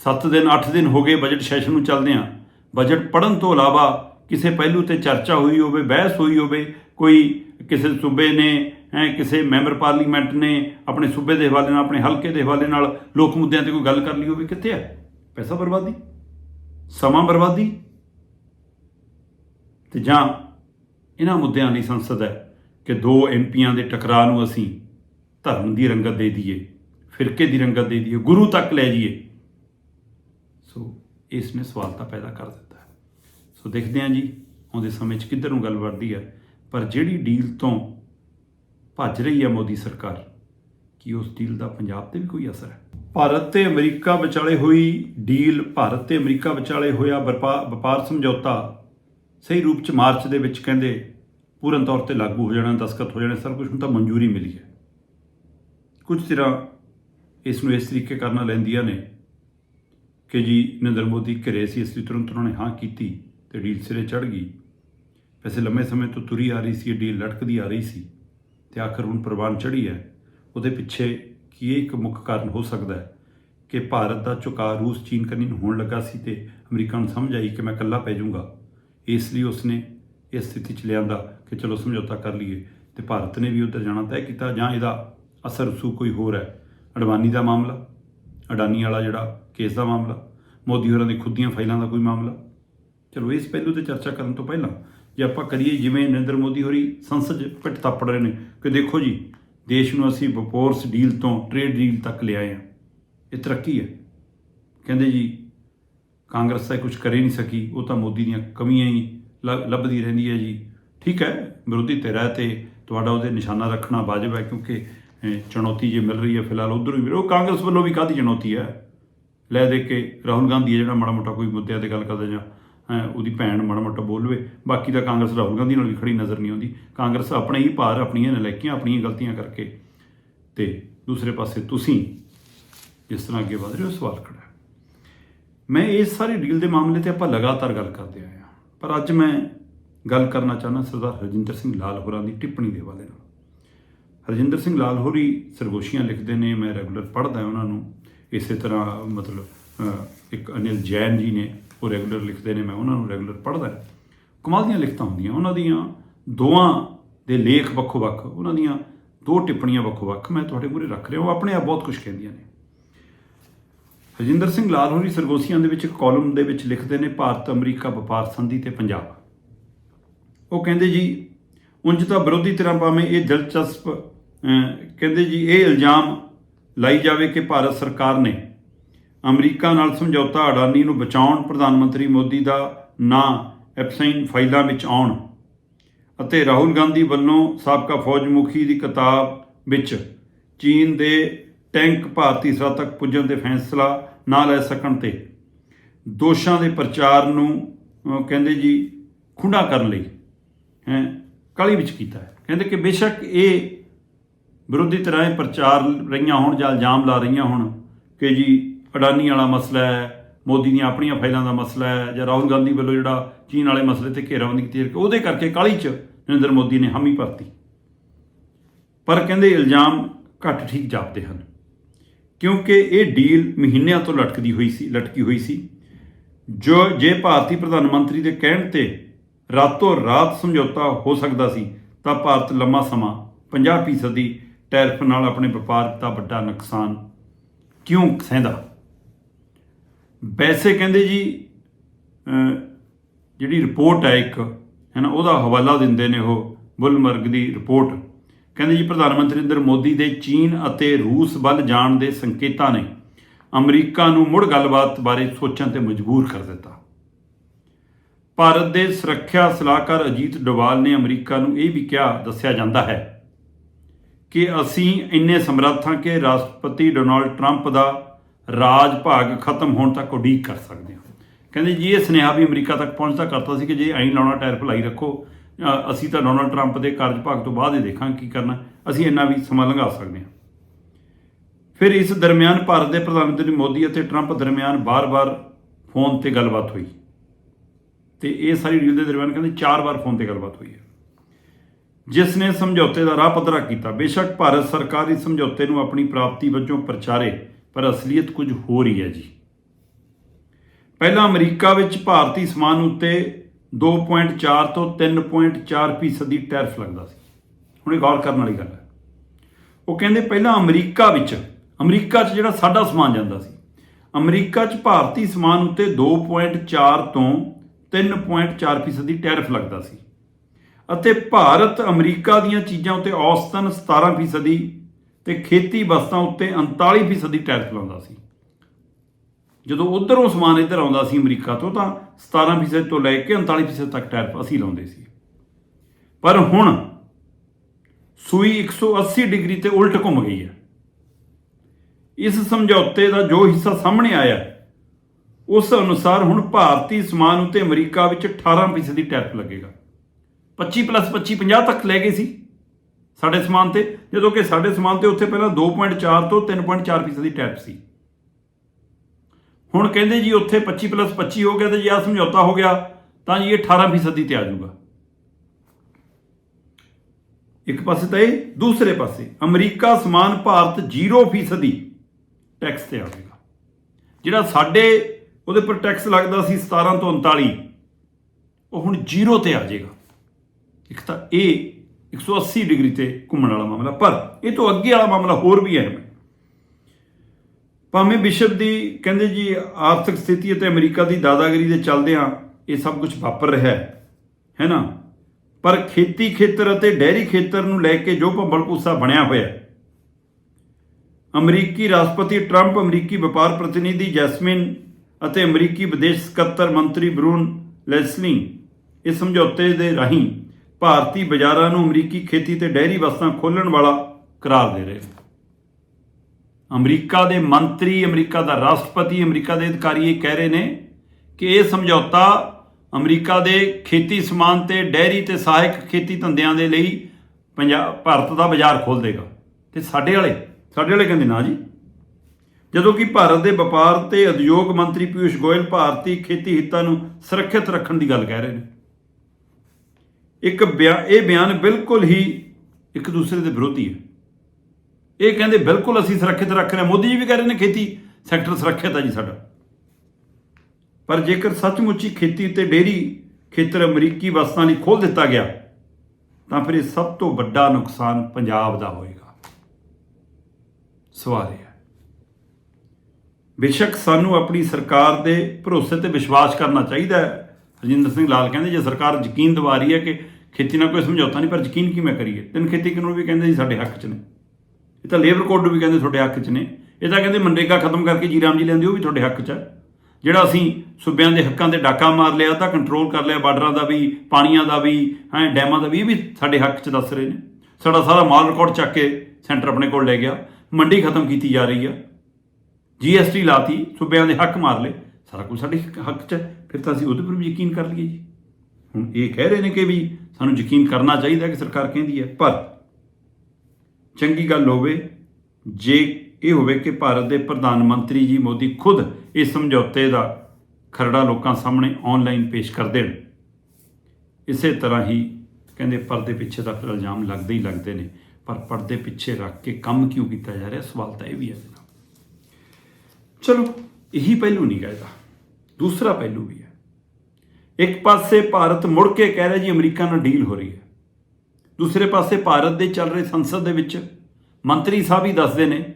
7 ਦਿਨ 8 ਦਿਨ ਹੋ ਗਏ, ਬਜਟ ਸੈਸ਼ਨ ਨੂੰ ਚੱਲਦਿਆਂ। ਬਜਟ ਪੜਨ ਤੋਂ ਇਲਾਵਾ ਕਿਸੇ ਪਹਿਲੂ ਤੇ ਚਰਚਾ ਹੋਈ ਹੋਵੇ, ਬਹਿਸ ਹੋਈ ਹੋਵੇ, ਕੋਈ ਕਿਸੇ ਸੂਬੇ ਨੇ, ਹੈ, ਕਿਸੇ ਮੈਂਬਰ ਪਾਰਲੀਮੈਂਟ ਨੇ ਆਪਣੇ ਸੂਬੇ ਦੇ ਹਵਾਲੇ ਨਾਲ, ਆਪਣੇ ਹਲਕੇ ਦੇ ਹਵਾਲੇ ਨਾਲ ਲੋਕ ਮੁੱਦਿਆਂ ਤੇ ਕੋਈ ਗੱਲ ਕਰ ਲਈ ਹੋਵੇ, ਕਿੱਥੇ ਹੈ ਪੈਸਾ ਬਰਬਾਦੀ? ਸਮਾਂ ਬਰਬਾਦੀ? ਤੇ ਜਾਂ ਇਹਨਾਂ ਮੁੱਦਿਆਂ ਲਈ ਸੰਸਦ ਹੈ ਕਿ ਦੋ ਐਮਪੀਆਂ ਦੇ ਟਕਰਾਅ ਨੂੰ ਅਸੀਂ ਧਰਮ ਦੀ ਰੰਗਤ ਦੇ ਦਈਏ, ਫਿਰਕੇ ਦੀ ਰੰਗਤ ਦੇ ਦਈਏ, ਗੁਰੂ ਤੱਕ ਲੈ ਜਾਈਏ। ਸੋ ਇਸ ਨੇ ਸਵਾਲ ਤਾਂ ਪੈਦਾ ਕਰ ਦਿੱਤਾ। ਸੋ ਦੇਖਦੇ ਹਾਂ ਜੀ, ਆਉਂਦੇ ਸਮੇਂ 'ਚ ਕਿੱਧਰ ਨੂੰ ਗੱਲ ਵੱਧਦੀ ਹੈ ਪਰ ਜਿਹੜੀ ਡੀਲ ਤੋਂ ਭੱਜ ਰਹੀ ਹੈ ਮੋਦੀ ਸਰਕਾਰ, ਕੀ ਉਸ ਡੀਲ ਦਾ ਪੰਜਾਬ ਤੇ ਵੀ ਕੋਈ ਅਸਰ ਹੈ? ਭਾਰਤ ਤੇ ਅਮਰੀਕਾ ਵਿਚਾਲੇ ਹੋਈ ਡੀਲ, ਭਾਰਤ ਤੇ ਅਮਰੀਕਾ ਵਿਚਾਲੇ ਹੋਇਆ ਵਪਾ- ਵਪਾਰ ਸਮਝੌਤਾ ਸਹੀ ਰੂਪ 'ਚ ਮਾਰਚ ਦੇ ਵਿੱਚ ਕਹਿੰਦੇ ਪੂਰਨ ਤੌਰ ਤੇ ਲਾਗੂ ਹੋ ਜਾਣਾ, ਦਸਤਖਤ ਹੋ ਜਾਣੇ, ਸਭ ਕੁਝ ਨੂੰ ਤਾਂ ਮਨਜ਼ੂਰੀ ਮਿਲੀ ਹੈ। ਕੁਝ ਤਰ੍ਹਾਂ ਇਸ ਨੂੰ ਇਸ ਤਰੀਕੇ ਕਰਨਾ ਲੈਂਦੀਆਂ ਨੇ ਕਿ ਜੀ ਨਰਿੰਦਰ ਮੋਦੀ ਘਰੇ ਸੀ, ਇਸ ਲਈ ਤੁਰੰਤ ਉਹਨਾਂ ਨੇ ਹਾਂ ਕੀਤੀ। ਤੇ ਡੀਲ ਸਿਰੇ ਚੜ ਗਈ। ਵੈਸੇ ਲੰਮੇ ਸਮੇਂ ਤੋਂ ਤੁਰੀ ਆ ਰਹੀ ਸੀ, ਇਹ ਡੀਲ ਲਟਕਦੀ ਆ ਰਹੀ ਸੀ ਤੇ ਆਖਰ ਹੁਣ ਪ੍ਰਵਾਨ ਚੜੀ ਹੈ। ਉਹਦੇ ਪਿੱਛੇ ਕੀ ਇਹ ਇੱਕ ਮੁੱਖ ਕਾਰਨ ਹੋ ਸਕਦਾ ਹੈ ਕਿ ਭਾਰਤ ਦਾ ਝੁਕਾਅ ਰੂਸ, ਚੀਨ ਕੰਨੀ ਨੂੰ ਹੋਣ ਲੱਗਾ ਸੀ ਤੇ ਅਮਰੀਕਾ ਨੂੰ ਸਮਝ ਆਈ ਕਿ ਮੈਂ ਇਕੱਲਾ ਪੈ ਜਾਊਂਗਾ। ਇਸ ਲਈ ਉਸਨੇ ਇਸ ਸਥਿਤੀ 'ਚ ਲਿਆਂਦਾ ਕਿ ਚਲੋ ਸਮਝੌਤਾ ਕਰ ਲਈਏ ਤੇ ਭਾਰਤ ਨੇ ਵੀ ਉੱਧਰ ਜਾਣਾ ਤੈਅ ਕੀਤਾ ਜਾਂ ਇਹਦਾ ਅਸਰ ਸੂ ਕੋਈ ਹੋਰ ਹੈ। ਅਡਵਾਨੀ ਦਾ ਮਾਮਲਾ, ਅਡਾਨੀ ਵਾਲਾ ਜਿਹੜਾ ਕੇਸ ਦਾ ਮਾਮਲਾ, ਮੋਦੀ ਹੋਰਾਂ ਦੀ ਖੁਦ ਦੀਆਂ ਫਾਈਲਾਂ ਦਾ ਕੋਈ ਮਾਮਲਾ ਚਲੋ, ਇਸ ਪਹਿਲੂ ਤੇ ਚਰਚਾ ਕਰਨ ਤੋਂ ਪਹਿਲਾਂ ਜੇ ਆਪਾਂ ਕਰੀਏ ਜਿਵੇਂ ਨਰਿੰਦਰ ਮੋਦੀ ਹੋਰੀ ਸੰਸਦ 'ਚ ਪਿੱਠ ਥਾਪੜ ਰਹੇ ਨੇ ਕਿ ਦੇਖੋ ਜੀ, ਦੇਸ਼ ਨੂੰ ਅਸੀਂ ਵਪੋਰਸ ਡੀਲ ਤੋਂ ਟ੍ਰੇਡ ਡੀਲ ਤੱਕ ਲਿਆਏ ਆ ਇਹ ਤਰੱਕੀ ਹੈ। ਕਹਿੰਦੇ ਜੀ, ਕਾਂਗਰਸ ਤਾਂ ਕੁਝ ਕਰ ਹੀ ਨਹੀਂ ਸਕੀ, ਉਹ ਤਾਂ ਮੋਦੀ ਦੀਆਂ ਕਮੀਆਂ ਹੀ ਲ- ਲੱਭਦੀ ਰਹਿੰਦੀ ਹੈ ਜੀ। ਠੀਕ ਹੈ, ਵਿਰੋਧੀ ਧਿਰ ਹੈ ਤੇ ਤੁਹਾਡਾ ਉਹਦੇ ਨਿਸ਼ਾਨਾ ਰੱਖਣਾ ਵਾਜਬ ਹੈ ਕਿਉਂਕਿ ਚੁਣੌਤੀ ਜੇ ਮਿਲ ਰਹੀ ਹੈ ਫਿਲਹਾਲ ਉਧਰੋਂ ਹੀ। ਉਹ ਕਾਂਗਰਸ ਵੱਲੋਂ ਵੀ ਕਾਹਦੀ ਚੁਣੌਤੀ ਹੈ? ਲੈ ਦੇ ਕੇ ਰਾਹੁਲ ਗਾਂਧੀ ਹੈ ਜਿਹੜਾ ਮਾੜਾ ਮੋਟਾ ਕੋਈ ਮੁੱਦਿਆਂ ਤੇ ਗੱਲ ਕਰਦਾ ਜਾਂ ਉਹਦੀ ਭੈਣ ਮਾੜਾ ਮੋਟਾ ਬੋਲਵੇ ਬਾਕੀ ਤਾਂ ਕਾਂਗਰਸ ਰਾਹੁਲ ਗਾਂਧੀ ਨਾਲ ਵੀ ਖੜੀ ਨਜ਼ਰ ਨਹੀਂ ਆਉਂਦੀ। ਕਾਂਗਰਸ ਆਪਣੇ ਹੀ ਭਾਰ ਆਪਣੀਆਂ ਨਲਾਇਕੀਆਂ, ਆਪਣੀਆਂ ਗਲਤੀਆਂ ਕਰਕੇ। ਤੇ ਦੂਸਰੇ ਪਾਸੇ ਤੁਸੀਂ ਜਿਸ ਤਰ੍ਹਾਂ ਅੱਗੇ ਵਧ ਰਹੇ ਹੋ, ਸਵਾਲ ਖੜਾ ਮੈਂ ਇਸ ਸਾਰੀ ਡੀਲ ਦੇ ਮਾਮਲੇ ਤੇ ਆਪਾਂ ਲਗਾਤਾਰ ਗੱਲ ਕਰਦੇ ਆਏ ਹਾਂ। ਪਰ ਅੱਜ ਮੈਂ ਗੱਲ ਕਰਨਾ ਚਾਹੁੰਦਾ ਸਰਦਾਰ ਹਰਜਿੰਦਰ ਸਿੰਘ ਲਾਲ ਹੋਰਾਂ ਦੀ ਟਿੱਪਣੀ ਦੇ ਵਾਲੇ ਨਾਲ। ਹਰਜਿੰਦਰ ਸਿੰਘ ਲਾਲ ਹੋਰੀ ਸਰਗੋਸ਼ੀਆਂ ਲਿਖਦੇ ਨੇ, ਮੈਂ ਰੈਗੂਲਰ ਪੜ੍ਹਦਾ ਉਹਨਾਂ ਨੂੰ। ਇਸੇ ਤਰ੍ਹਾਂ ਮਤਲਬ ਇੱਕ ਅਨਿਲ ਜੈਨ ਜੀ ਨੇ, ਉਹ ਰੈਗੂਲਰ ਲਿਖਦੇ ਨੇ, ਮੈਂ ਉਹਨਾਂ ਨੂੰ ਰੈਗੂਲਰ ਪੜ੍ਹਦਾ ਕਮਾਲ ਦੀਆਂ ਲਿਖਤਾਂ ਹੁੰਦੀਆਂ। ਉਹਨਾਂ ਦੀਆਂ ਦੋਵਾਂ ਦੇ ਲੇਖ ਵੱਖੋ ਵੱਖ ਉਹਨਾਂ ਦੀਆਂ ਦੋ ਟਿੱਪਣੀਆਂ ਵੱਖੋ ਵੱਖ ਮੈਂ ਤੁਹਾਡੇ ਮੂਹਰੇ ਰੱਖ ਰਿਹਾ। ਉਹ ਆਪਣੇ ਆਪ ਬਹੁਤ ਕੁਝ ਕਹਿੰਦੀਆਂ ਨੇ। ਹਰਜਿੰਦਰ ਸਿੰਘ ਲਾਲ ਹੋਰੀ ਸਰਗੋਸੀਆਂ ਦੇ ਵਿੱਚ ਇੱਕ ਕਾਲਮ ਦੇ ਵਿੱਚ ਲਿਖਦੇ ਨੇ, ਭਾਰਤ, ਅਮਰੀਕਾ, ਵਪਾਰ, ਸੰਧੀ ਤੇ ਪੰਜਾਬ। ਉਹ ਕਹਿੰਦੇ ਜੀ ਉਂਝ ਤਾਂ ਵਿਰੋਧੀ ਧਿਰਾਂ ਭਾਵੇਂ ਇਹ ਦਿਲਚਸਪ ਕਹਿੰਦੇ ਜੀ, ਇਹ ਇਲਜ਼ਾਮ ਲਾਈ ਜਾਵੇ ਕਿ ਭਾਰਤ ਸਰਕਾਰ ਨੇ ਅਮਰੀਕਾ ਨਾਲ ਸਮਝੌਤਾ ਅਡਾਨੀ ਨੂੰ ਬਚਾਉਣ ਪ੍ਰਧਾਨ ਮੰਤਰੀ ਮੋਦੀ ਦਾ ਨਾਂ ਐਪਸਾਈਨ ਫਾਈਲਾਂ ਵਿੱਚ ਆਉਣ ਅਤੇ ਰਾਹੁਲ ਗਾਂਧੀ ਵੱਲੋਂ ਸਾਬਕਾ ਫੌਜ ਮੁਖੀ ਦੀ ਕਿਤਾਬ ਵਿੱਚ ਚੀਨ ਦੇ ਟੈਂਕ ਭਾਰਤੀ ਸਰਹੱਦ ਤੱਕ ਪੁੱਜਣ ਦੇ ਫੈਸਲਾ ਨਾ ਲੈ ਸਕਣ ਤੇ ਦੋਸ਼ਾਂ ਦੇ ਪ੍ਰਚਾਰ ਨੂੰ ਕਹਿੰਦੇ ਜੀ, ਖੁੰਡਾ ਕਰਨ ਲਈ, ਹੈ, ਕਾਲੀ ਵਿੱਚ ਕੀਤਾ ਹੈ। ਕਹਿੰਦੇ ਕਿ ਬੇਸ਼ੱਕ ਇਹ ਵਿਰੋਧੀ ਤਰ੍ਹਾਂ ਇਹ ਪ੍ਰਚਾਰ ਰਹੀਆਂ ਹੋਣ ਜਾਂ ਇਲਜ਼ਾਮ ਲਾ ਰਹੀਆਂ ਹੋਣ ਕਿ ਜੀ ਅਡਾਨੀ ਵਾਲਾ ਮਸਲਾ ਹੈ, ਮੋਦੀ ਦੀਆਂ ਆਪਣੀਆਂ ਫਾਈਲਾਂ ਦਾ ਮਸਲਾ ਹੈ, ਜਾਂ ਰਾਹੁਲ ਗਾਂਧੀ ਵੱਲੋਂ ਜਿਹੜਾ ਚੀਨ ਵਾਲੇ ਮਸਲੇ ਤੇ ਘੇਰਾਬੰਦੀ ਕੀਤੀ ਉਹਦੇ ਕਰਕੇ ਕਾਲੀ ਚ ਨਰਿੰਦਰ ਮੋਦੀ ਨੇ ਹਾਮੀ ਭਰਤੀ। ਪਰ ਕਹਿੰਦੇ ਇਲਜ਼ਾਮ ਘੱਟ ਠੀਕ ਜਾਪਦੇ ਹਨ, ਕਿਉਂਕਿ ਇਹ ਡੀਲ ਮਹੀਨਿਆਂ ਤੋਂ ਲਟਕਦੀ ਹੋਈ ਸੀ, ਲਟਕੀ ਹੋਈ ਸੀ। ਜੋ, ਜੇ ਭਾਰਤੀ ਪ੍ਰਧਾਨ ਮੰਤਰੀ ਦੇ ਕਹਿਣ ਤੇ ਰਾਤੋਂ ਰਾਤ ਸਮਝੌਤਾ ਹੋ ਸਕਦਾ ਸੀ, ਤਾਂ ਭਾਰਤ ਲੰਮਾ ਸਮਾਂ 50% ਦੀ ਟੈਰਿਫ ਨਾਲ ਆਪਣੇ ਵਪਾਰ ਦਾ ਵੱਡਾ ਨੁਕਸਾਨ ਕਿਉਂ ਸਹਿੰਦਾ? ਵੈਸੇ ਕਹਿੰਦੇ ਜੀ ਜਿਹੜੀ ਰਿਪੋਰਟ ਹੈ ਇੱਕ, ਹੈ ਨਾ, ਉਹਦਾ ਹਵਾਲਾ ਦਿੰਦੇ ਨੇ ਉਹ ਬੁਲਮਰਗ ਦੀ ਰਿਪੋਰਟ। ਕਹਿੰਦੇ ਜੀ, ਪ੍ਰਧਾਨ ਮੰਤਰੀ ਨਰਿੰਦਰ ਮੋਦੀ ਦੇ ਚੀਨ ਅਤੇ ਰੂਸ ਵੱਲ ਜਾਣ ਦੇ ਸੰਕੇਤਾਂ ਨੇ ਅਮਰੀਕਾ ਨੂੰ ਮੁੜ ਗੱਲਬਾਤ ਬਾਰੇ ਸੋਚਣ ਤੇ ਮਜਬੂਰ ਕਰ ਦਿੱਤਾ। ਭਾਰਤ ਦੇ ਸੁਰੱਖਿਆ ਸਲਾਹਕਾਰ ਅਜੀਤ ਡੋਵਾਲ ਨੇ ਅਮਰੀਕਾ ਨੂੰ ਇਹ ਵੀ ਕਿਹਾ, ਦੱਸਿਆ ਜਾਂਦਾ ਹੈ ਕਿ ਅਸੀਂ ਇੰਨੇ ਸਮਰੱਥ ਹਾਂ ਕਿ ਰਾਸ਼ਟਰਪਤੀ ਡੋਨਾਲਡ ਟਰੰਪ ਦਾ ਰਾਜ ਭਾਗ ਖਤਮ ਹੋਣ ਤੱਕ ਉਡੀਕ ਕਰ ਸਕਦੇ ਹਾਂ। ਕਹਿੰਦੇ ਜੀ, ਇਹ ਸੁਨੇਹਾ ਵੀ ਅਮਰੀਕਾ ਤੱਕ ਪਹੁੰਚਦਾ ਕਰਤਾ ਸੀ ਕਿ ਜੇ ਐਂ ਲਾਉਣਾ ਟਾਇਰ ਲਾਈ ਰੱਖੋ ਅਸੀਂ ਤਾਂ ਡੋਨਲਡ ਟਰੰਪ ਦੇ ਕਾਰਜ ਭਾਗ ਤੋਂ ਬਾਅਦ ਹੀ ਦੇਖਾਂਗੇ ਕੀ ਕਰਨਾ, ਅਸੀਂ ਇੰਨਾ ਵੀ ਸਮਾਂ ਲੰਘਾ ਸਕਦੇ ਹਾਂ। ਫਿਰ ਇਸ ਦਰਮਿਆਨ ਭਾਰਤ ਦੇ ਪ੍ਰਧਾਨ ਮੰਤਰੀ ਮੋਦੀ ਅਤੇ ਟਰੰਪ ਦਰਮਿਆਨ ਬਾਰ-ਬਾਰ ਫੋਨ ਤੇ ਗੱਲਬਾਤ ਹੋਈ। ਤੇ ਇਹ ਸਾਰੀ ਡੀਲ ਦੇ ਦਰਮਿਆਨ ਕਹਿੰਦੇ ਚਾਰ ਵਾਰ ਫੋਨ ਤੇ ਗੱਲਬਾਤ ਹੋਈ ਹੈ। ਜਿਸ ਨੇ ਸਮਝੌਤੇ ਦਾ ਰਾਹ ਪੱਧਰਾ ਕੀਤਾ, ਬੇਸ਼ੱਕ ਭਾਰਤ ਸਰਕਾਰ ਇਸ ਸਮਝੌਤੇ ਨੂੰ ਆਪਣੀ ਪ੍ਰਾਪਤੀ ਵਜੋਂ ਪ੍ਰਚਾਰੇ ਪਰ ਅਸਲੀਅਤ ਕੁਝ ਹੋਰ ਹੀ ਹੈ ਜੀ। ਪਹਿਲਾਂ ਅਮਰੀਕਾ ਵਿੱਚ ਭਾਰਤੀ ਸਮਾਨ ਉੱਤੇ 2.4 ਤੋਂ 3.4 ਫੀਸਦ ਦੀ ਟੈਰਫ ਲੱਗਦਾ ਸੀ। ਹੁਣ ਇਹ ਗੌਰ ਕਰਨ ਵਾਲੀ ਗੱਲ ਹੈ। ਉਹ ਕਹਿੰਦੇ ਪਹਿਲਾਂ ਅਮਰੀਕਾ ਵਿੱਚ, ਅਮਰੀਕਾ 'ਚ ਜਿਹੜਾ ਸਾਡਾ ਸਮਾਨ ਜਾਂਦਾ ਸੀ, ਅਮਰੀਕਾ 'ਚ ਭਾਰਤੀ ਸਮਾਨ ਉੱਤੇ 2.4 ਤੋਂ 3.4 ਫੀਸਦ ਦੀ ਟੈਰਿਫ ਲੱਗਦਾ ਸੀ। ਅਤੇ ਭਾਰਤ ਅਮਰੀਕਾ ਦੀਆਂ ਚੀਜ਼ਾਂ ਉੱਤੇ ਔਸਤਨ 17 ਫੀਸਦੀ ਤੇ ਖੇਤੀ ਵਸਤਾਂ ਉੱਤੇ 39 ਫੀਸਦੀ ਟੈਰਿਫ ਲਾਉਂਦਾ ਸੀ। ਜਦੋਂ ਉਧਰੋਂ ਸਮਾਨ ਇੱਧਰ ਆਉਂਦਾ ਸੀ ਅਮਰੀਕਾ ਤੋਂ, ਤਾਂ 17 ਫੀਸਦ ਤੋਂ ਲੈ ਕੇ 39 ਫੀਸਦ ਤੱਕ ਟੈਰਿਫ ਅਸੀਂ ਲਾਉਂਦੇ ਸੀ। ਪਰ ਹੁਣ ਸੂਈ 180 ਡਿਗਰੀ ਤੇ ਉਲਟ ਘੁੰਮ ਗਈ ਹੈ। ਇਸ ਸਮਝੌਤੇ ਦਾ ਜੋ ਹਿੱਸਾ ਸਾਹਮਣੇ ਆਇਆ, ਉਸ ਅਨੁਸਾਰ ਹੁਣ ਭਾਰਤੀ ਸਮਾਨ ਉੱਤੇ ਅਮਰੀਕਾ ਵਿੱਚ 18% ਦੀ ਟੈਰਿਫ ਲੱਗੇਗਾ। 25 ਪਲੱਸ 25 50 ਤੱਕ ਲੈ ਗਏ ਸੀ। ਸਾਡੇ ਸਮਾਨ ਤੇ, ਜਦੋਂ ਕਿ ਸਾਡੇ ਸਮਾਨ ਤੇ ਉੱਥੇ ਪਹਿਲਾਂ 2.4 ਤੋਂ 3.4% ਦੀ ਟੈਕਸ ਸੀ। ਹੁਣ ਕਹਿੰਦੇ ਜੀ ਉੱਥੇ 25 ਪਲੱਸ 25 ਹੋ ਗਿਆ ਤੇ ਜੇ ਆ ਸਮਝੌਤਾ ਹੋ ਗਿਆ, ਤਾਂ ਜੀ ਇਹ 18% ਦੀ ਤੇ ਆ ਜਾਊਗਾ। ਇੱਕ ਪਾਸੇ ਤਾਂ ਇਹ, ਦੂਸਰੇ ਪਾਸੇ ਅਮਰੀਕਾ ਸਮਾਨ ਭਾਰਤ 0% ਦੀ ਟੈਕਸ ਤੇ ਆਵੇਗਾ ਜਿਹੜਾ ਸਾਡੇ ਉਹਦੇ ਪਰ ਟੈਕਸ ਲੱਗਦਾ ਸੀ 17 ਤੋਂ 39 ਉਹ ਹੁਣ 0 ਤੇ ਆ ਜਾਏਗਾ। ਇੱਕ ਤਾਂ ਇਹ 180 ਡਿਗਰੀ ਤੇ ਘੁੰਮਣ ਵਾਲਾ ਮਾਮਲਾ। ਪਰ ਇਹ ਤੋਂ ਅੱਗੇ ਵਾਲਾ ਮਾਮਲਾ ਹੋਰ ਵੀ ਅਹਿਮ ਹੈ। ਭਾਵੇਂ ਵਿਸ਼ਵ ਦੀ ਕਹਿੰਦੇ ਜੀ ਆਰਥਿਕ ਸਥਿਤੀ ਅਤੇ ਅਮਰੀਕਾ ਦੀ ਦਾਦਾਗਿਰੀ ਦੇ ਚੱਲਦਿਆਂ ਇਹ ਸਭ ਕੁਝ ਵਾਪਰ ਰਿਹਾ ਹੈ ਹੈ ਨਾ? ਪਰ ਖੇਤੀ ਖੇਤਰ ਅਤੇ ਡੈਰੀ ਖੇਤਰ ਨੂੰ ਲੈ ਕੇ ਜੋ ਭੰਬਲ ਬਣਿਆ ਹੋਇਆ ਹੈ, ਅਮਰੀਕੀ ਰਾਸ਼ਟਰਪਤੀ ਟਰੰਪ, ਅਮਰੀਕੀ ਵਪਾਰ ਪ੍ਰਤੀਨਿਧੀ ਜੈਸਮਿਨ ਅਤੇ ਅਮਰੀਕੀ ਵਿਦੇਸ਼ ਸਕੱਤਰ ਮੰਤਰੀ ਬਰੂਨ ਲੈਸਲੀ ਇਸ ਸਮਝੌਤੇ ਦੇ ਰਾਹੀਂ ਭਾਰਤੀ ਬਾਜ਼ਾਰਾਂ ਨੂੰ ਅਮਰੀਕੀ ਖੇਤੀ ਤੇ ਡੈਰੀ ਵਸਤਾਂ ਖੋਲਣ ਵਾਲਾ ਕਰਾਰ ਦੇ ਰਹੇ। ਨੇ ਅਮਰੀਕਾ ਦੇ ਮੰਤਰੀ, ਅਮਰੀਕਾ ਦਾ ਰਾਸ਼ਟਰਪਤੀ, ਅਮਰੀਕਾ ਦੇ ਅਧਿਕਾਰੀ ਇਹ ਕਹਿ ਰਹੇ ਨੇ ਕਿ ਇਹ ਸਮਝੌਤਾ ਅਮਰੀਕਾ ਦੇ ਖੇਤੀ ਸਮਾਨ ਤੇ ਡੈਰੀ ਤੇ ਸਹਾਇਕ ਖੇਤੀ ਧੰਦਿਆਂ ਦੇ ਲਈ ਪੰਜਾਬ ਭਾਰਤ ਦਾ ਬਾਜ਼ਾਰ ਖੋਲ ਦੇਗਾ। ਤੇ ਸਾਡੇ ਵਾਲੇ ਸਾਡੇ ਵਾਲੇ ਕਹਿੰਦੇ ਨਾ ਜੀ। ਜਦੋਂ ਕਿ ਭਾਰਤ ਦੇ ਵਪਾਰ ਤੇ ਉਦਯੋਗ ਮੰਤਰੀ ਪਿਊਸ਼ ਗੋਇਲ ਭਾਰਤੀ ਖੇਤੀ ਹਿੱਤਾਂ ਨੂੰ ਸੁਰੱਖਿਅਤ ਰੱਖਣ ਦੀ ਗੱਲ ਕਹਿ ਰਹੇ ਨੇ। ਇੱਕ ਬਿਆ- ਇਹ ਬਿਆਨ ਬਿਲਕੁਲ ਹੀ ਇੱਕ ਦੂਸਰੇ ਦੇ ਵਿਰੋਧੀ ਹੈ। ਇਹ ਕਹਿੰਦੇ ਬਿਲਕੁਲ ਅਸੀਂ ਸੁਰੱਖਿਅਤ ਰੱਖ ਰਹੇ ਮੋਦੀ ਜੀ ਵੀ ਕਹਿ ਰਹੇ ਨੇ ਖੇਤੀ ਸੈਕਟਰ ਸੁਰੱਖਿਅਤ ਹੈ ਜੀ ਸਾਡਾ। ਪਰ ਜੇਕਰ ਸੱਚਮੁੱਚ ਹੀ ਖੇਤੀ ਤੇ ਡੇਰੀ ਖੇਤਰ ਅਮਰੀਕੀ ਵਸਤਾਂ ਲਈ ਖੋਲ ਦਿੱਤਾ ਗਿਆ, ਤਾਂ ਫਿਰ ਇਹ ਸਭ ਤੋਂ ਵੱਡਾ ਨੁਕਸਾਨ ਪੰਜਾਬ ਦਾ ਹੋਏਗਾ। ਸਵਾਲ ਇਹ ਹੈ। ਬੇਸ਼ੱਕ ਸਾਨੂੰ ਆਪਣੀ ਸਰਕਾਰ ਦੇ ਭਰੋਸੇ ਤੇ ਵਿਸ਼ਵਾਸ ਕਰਨਾ ਚਾਹੀਦਾ ਹੈ। ਰਜਿੰਦਰ ਸਿੰਘ ਲਾਲ ਕਹਿੰਦੇ, ਜੇ ਸਰਕਾਰ ਯਕੀਨ ਦਿਵਾ ਰਹੀ ਹੈ ਕਿ ਖੇਤੀ ਨਾਲ ਕੋਈ ਸਮਝੌਤਾ ਨਹੀਂ, ਪਰ ਯਕੀਨ ਕਿਵੇਂ ਕਰੀਏ? ਤਿੰਨ ਖੇਤੀ ਕਾਨੂੰਨ ਵੀ ਕਹਿੰਦੇ ਜੀ ਸਾਡੇ ਹੱਕ 'ਚ ਨੇ। ਇਹ ਤਾਂ ਲੇਬਰ ਕੋਡ ਵੀ ਕਹਿੰਦੇ ਤੁਹਾਡੇ ਹੱਕ 'ਚ ਨੇ। ਇਹ ਤਾਂ ਕਹਿੰਦੇ ਮਨਰੇਗਾ ਖਤਮ ਕਰਕੇ ਜੀ ਰਾਮ ਜੀ ਲੈਂਦੇ, ਉਹ ਵੀ ਤੁਹਾਡੇ ਹੱਕ 'ਚ ਹੈ ਜਿਹੜਾ ਅਸੀਂ ਸੂਬਿਆਂ ਦੇ ਹੱਕਾਂ ਤੇ ਡਾਕਾ ਮਾਰ ਲਿਆ ਤਾਂ ਕੰਟਰੋਲ ਕਰ ਲਿਆ, ਬਾਰਡਰਾਂ ਦਾ ਵੀ, ਪਾਣੀਆਂ ਦਾ ਵੀ, ਹੈ, ਡੈਮਾਂ ਦਾ ਵੀ, ਇਹ ਵੀ ਸਾਡੇ ਹੱਕ 'ਚ ਦੱਸ ਰਹੇ ਨੇ। ਸਾਡਾ ਸਾਰਾ ਮਾਲ ਰਿਕਾਰਡ ਚੱਕ ਕੇ ਸੈਂਟਰ ਆਪਣੇ ਕੋਲ ਲੈ ਗਿਆ। ਮੰਡੀ ਖਤਮ ਕੀਤੀ ਜਾ ਰਹੀ ਆ। ਜੀਐਸਟੀ ਲਾਤੀ, ਸੂਬਿਆਂ ਦੇ ਹੱਕ ਮਾਰ ਲਏ। ਸਾਰਾ ਕੁਝ ਸਾਡੇ ਹੱਕ 'ਚ ਹੈ ਫਿਰ ਤਾਂ ਅਸੀਂ ਉਹਦੇ ਪਰ ਵੀ ਯਕੀਨ ਕਰ ਲਈਏ ਜੀ। ਹੁਣ ਇਹ ਕਹਿ ਰਹੇ ਨੇ ਕਿ ਵੀ ਸਾਨੂੰ ਯਕੀਨ ਕਰਨਾ ਚਾਹੀਦਾ ਕਿ ਸਰਕਾਰ ਕਹਿੰਦੀ ਹੈ। ਪਰ ਚੰਗੀ ਗੱਲ ਹੋਵੇ, ਜੇ ਇਹ ਹੋਵੇ ਕਿ ਭਾਰਤ ਦੇ ਪ੍ਰਧਾਨ ਮੰਤਰੀ ਜੀ ਮੋਦੀ ਖੁਦ ਇਸ ਸਮਝੌਤੇ ਦਾ ਖਰੜਾ ਲੋਕਾਂ ਸਾਹਮਣੇ ਆਨਲਾਈਨ ਪੇਸ਼ ਕਰ ਦੇਣ, ਇਸੇ ਤਰ੍ਹਾਂ ਹੀ ਕਹਿੰਦੇ ਪਰਦੇ ਪਿੱਛੇ ਤਾਂ ਫਿਰ ਇਲਜ਼ਾਮ ਲੱਗਦੇ ਹੀ ਲੱਗਦੇ ਨੇ। ਪਰ ਪਰਦੇ ਪਿੱਛੇ ਰੱਖ ਕੇ ਕੰਮ ਕਿਉਂ ਕੀਤਾ ਜਾ ਰਿਹਾ? ਸਵਾਲ ਤਾਂ ਇਹ ਵੀ ਹੈ। ਜਨਾਬ ਚਲੋ, ਇਹੀ ਪਹਿਲੂ ਨਹੀਂ ਗਾਇਦਾ ਦੂਸਰਾ ਪਹਿਲੂ ਵੀ ਹੈ। ਇੱਕ ਪਾਸੇ ਭਾਰਤ ਮੁੜ ਕੇ ਕਹਿ ਰਿਹਾ ਜੀ ਅਮਰੀਕਾ ਨਾਲ ਡੀਲ ਹੋ ਰਹੀ ਹੈ। ਦੂਸਰੇ ਪਾਸੇ ਭਾਰਤ ਦੇ ਚੱਲ ਰਹੇ ਸੰਸਦ ਦੇ ਵਿੱਚ ਮੰਤਰੀ ਸਾਹਿਬ ਹੀ ਦੱਸਦੇ ਨੇ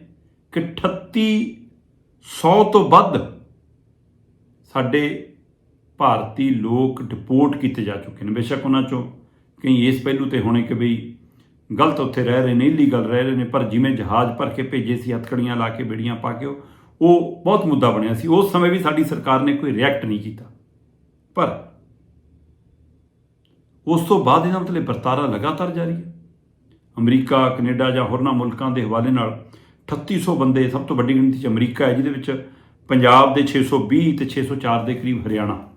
ਕਿ 3800 ਤੋਂ ਵੱਧ ਸਾਡੇ ਭਾਰਤੀ ਲੋਕ ਡਿਪੋਰਟ ਕੀਤੇ ਜਾ ਚੁੱਕੇ ਨੇ। ਬੇਸ਼ੱਕ ਉਹਨਾਂ ਚੋਂ ਕਈ ਇਸ ਪਹਿਲੂ ਤੇ ਹੋਣੇ ਕਿ ਬਈ ਗਲਤ ਉੱਥੇ ਰਹਿ ਰਹੇ ਨੇ ਇਲੀਗਲ ਰਹਿ ਰਹੇ ਨੇ, ਪਰ ਜਿਵੇਂ ਜਹਾਜ਼ ਭਰ ਕੇ ਭੇਜੇ ਸੀ, ਹੱਥਕੜੀਆਂ ਲਾ ਕੇ ਬੇੜੀਆਂ ਪਾ ਕੇ, ਉਹ ਉਹ ਬਹੁਤ ਮੁੱਦਾ ਬਣਿਆ ਸੀ। ਉਸ ਸਮੇਂ ਵੀ ਸਾਡੀ ਸਰਕਾਰ ਨੇ ਕੋਈ ਰਿਐਕਟ ਨਹੀਂ ਕੀਤਾ। ਪਰ ਉਸ ਤੋਂ ਬਾਅਦ ਇਹਨਾਂ ਮਤਲਬ ਵਰਤਾਰਾ ਲਗਾਤਾਰ ਜਾਰੀ ਹੈ। ਅਮਰੀਕਾ, ਕੈਨੇਡਾ ਜਾਂ ਹੋਰਨਾਂ ਮੁਲਕਾਂ ਦੇ ਹਵਾਲੇ ਨਾਲ 3800 ਬੰਦੇ ਸਭ ਤੋਂ ਵੱਡੀ ਗਿਣਤੀ 'ਚ ਅਮਰੀਕਾ ਹੈ, ਜਿਹਦੇ ਵਿੱਚ ਪੰਜਾਬ ਦੇ 620 ਤੇ 604 ਦੇ ਕਰੀਬ ਹਰਿਆਣਾ।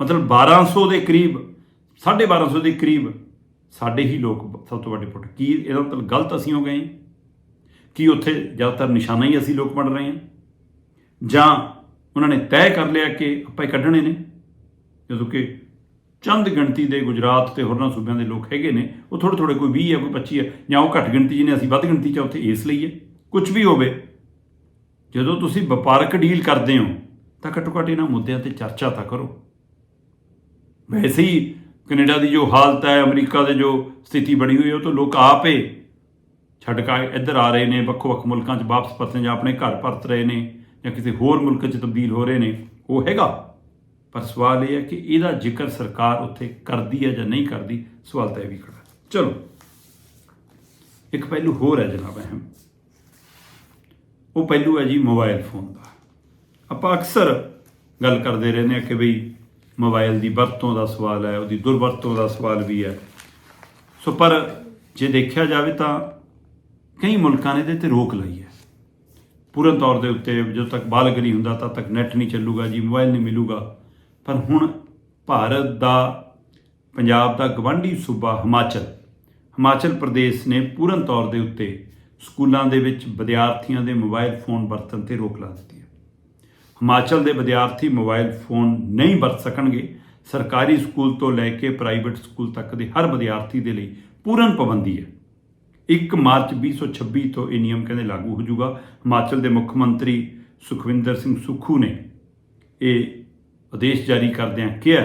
ਮਤਲਬ 1200 ਦੇ ਕਰੀਬ 1250 ਦੇ ਕਰੀਬ ਸਾਡੇ ਹੀ ਲੋਕ ਸਭ ਤੋਂ ਵੱਡੇ ਪੁੱਟ। ਕੀ ਇਹਦਾ ਮਤਲਬ ਗਲਤ ਅਸੀਂ ਹੋ ਗਏ ਹਾਂ? ਕੀ ਉੱਥੇ ਜ਼ਿਆਦਾਤਰ ਨਿਸ਼ਾਨਾ ਹੀ ਅਸੀਂ ਲੋਕ ਬਣ ਰਹੇ ਹਾਂ? ਜਾਂ ਉਹਨਾਂ ਨੇ ਤੈਅ ਕਰ ਲਿਆ ਕਿ ਆਪਾਂ ਇਹ ਕੱਢਣੇ ਨੇ? ਜਦੋਂ ਕਿ ਚੰਦ ਗਿਣਤੀ ਦੇ ਗੁਜਰਾਤ ਤੇ ਹੋਰਨਾਂ ਸੂਬਿਆਂ ਦੇ ਲੋਕ ਹੈਗੇ ਨੇ, ਉਹ ਥੋੜੇ ਥੋੜੇ ਕੋਈ 20 ਹੈ ਕੋਈ 25 ਹੈ ਜਾਂ ਉਹ ਘੱਟ ਗਿਣਤੀ ਜਿਹਨੇ ਅਸੀਂ ਵੱਧ ਗਿਣਤੀ ਚ ਉੱਥੇ ਇਸ ਲਈ ਹੈ। ਕੁਝ ਵੀ ਹੋਵੇ, ਜਦੋਂ ਤੁਸੀਂ ਵਪਾਰਕ ਡੀਲ ਕਰਦੇ ਹੋ, ਤਾਂ ਘੱਟੋ ਘੱਟ ਇਹਨਾਂ ਮੁੱਦਿਆਂ ਤੇ ਚਰਚਾ ਤਾਂ ਕਰੋ। ਵੈਸੇ ਹੀ ਕੈਨੇਡਾ ਦੀ ਜੋ ਹਾਲਤ ਹੈ, ਅਮਰੀਕਾ ਦੇ ਜੋ ਸਥਿਤੀ ਬਣੀ ਹੋਈ ਹੈ, ਉਹ ਤਾਂ ਲੋਕ ਆਪੇ ਛੱਡ ਕੇ ਇੱਧਰ ਆ ਰਹੇ ਨੇ ਵੱਖੋ-ਵੱਖ ਮੁਲਕਾਂ 'ਚ ਵਾਪਸ ਪਰਤਣ ਜਾਂ ਆਪਣੇ ਘਰ ਪਰਤ ਰਹੇ ਨੇ, ਜਾਂ ਕਿਸੇ ਹੋਰ ਮੁਲਕ 'ਚ ਤਬਦੀਲ ਹੋ ਰਹੇ ਨੇ, ਉਹ ਹੈਗਾ। ਪਰ ਸਵਾਲ ਇਹ ਹੈ ਕਿ ਇਹਦਾ ਜ਼ਿਕਰ ਸਰਕਾਰ ਉੱਥੇ ਕਰਦੀ ਹੈ ਜਾਂ ਨਹੀਂ ਕਰਦੀ, ਸਵਾਲ ਤਾਂ ਇਹ ਵੀ ਖੜਾ ਚਲੋ, ਇੱਕ ਪਹਿਲੂ ਹੋਰ ਹੈ ਜਨਾਬ ਅਹਿਮ। ਉਹ ਪਹਿਲੂ ਹੈ ਜੀ ਮੋਬਾਈਲ ਫੋਨ ਦਾ। ਆਪਾਂ ਅਕਸਰ ਗੱਲ ਕਰਦੇ ਰਹਿੰਦੇ ਹਾਂ ਕਿ ਬਈ ਮੋਬਾਈਲ ਦੀ ਵਰਤੋਂ ਦਾ ਸਵਾਲ ਹੈ, ਉਹਦੀ ਦੁਰਵਰਤੋਂ ਦਾ ਸਵਾਲ ਵੀ ਹੈ। ਸੋ ਪਰ ਜੇ ਦੇਖਿਆ ਜਾਵੇ ਤਾਂ ਕਈ ਮੁਲਕਾਂ ਨੇ ਇਹਦੇ ਤੇ ਰੋਕ ਲਈ ਹੈ। ਪੂਰਨ ਤੌਰ ਦੇ ਉੱਤੇ ਜਦੋਂ ਤੱਕ ਬਾਲਗ ਨਹੀਂ ਹੁੰਦਾ, ਤਦ ਤੱਕ ਨੈਟ ਨਹੀਂ ਚੱਲੂਗਾ ਜੀ, ਮੋਬਾਈਲ ਨਹੀਂ ਮਿਲੂਗਾ। ਪਰ ਹੁਣ ਭਾਰਤ ਦਾ, ਪੰਜਾਬ ਦਾ ਗਵਾਂਢੀ ਸੂਬਾ ਹਿਮਾਚਲ ਹਿਮਾਚਲ ਪ੍ਰਦੇਸ਼ ਨੇ ਪੂਰਨ ਤੌਰ ਦੇ ਉੱਤੇ ਸਕੂਲਾਂ ਦੇ ਵਿੱਚ ਵਿਦਿਆਰਥੀਆਂ ਦੇ ਮੋਬਾਈਲ ਫੋਨ ਵਰਤਣ ਤੇ ਰੋਕ ਲਾ ਦਿੱਤੀ ਹੈ। ਹਿਮਾਚਲ ਦੇ ਵਿਦਿਆਰਥੀ ਮੋਬਾਈਲ ਫੋਨ ਨਹੀਂ ਵਰਤ ਸਕਣਗੇ। ਸਰਕਾਰੀ ਸਕੂਲ ਤੋਂ ਲੈ ਕੇ ਪ੍ਰਾਈਵੇਟ ਸਕੂਲ ਤੱਕ ਦੇ ਹਰ ਵਿਦਿਆਰਥੀ ਦੇ ਲਈ ਪੂਰਨ ਪਾਬੰਦੀ ਹੈ। 1 ਮਾਰਚ 2026 ਤੋਂ ਇਹ ਨਿਯਮ ਕਹਿੰਦੇ ਲਾਗੂ ਹੋ ਜਾਊਗਾ। ਹਿਮਾਚਲ ਦੇ ਮੁੱਖ ਮੰਤਰੀ ਸੁਖਵਿੰਦਰ ਸਿੰਘ ਸੁਖੂ ਨੇ ਇਹ ਆਦੇਸ਼ ਜਾਰੀ ਕਰਦਿਆਂ ਕਿਹਾ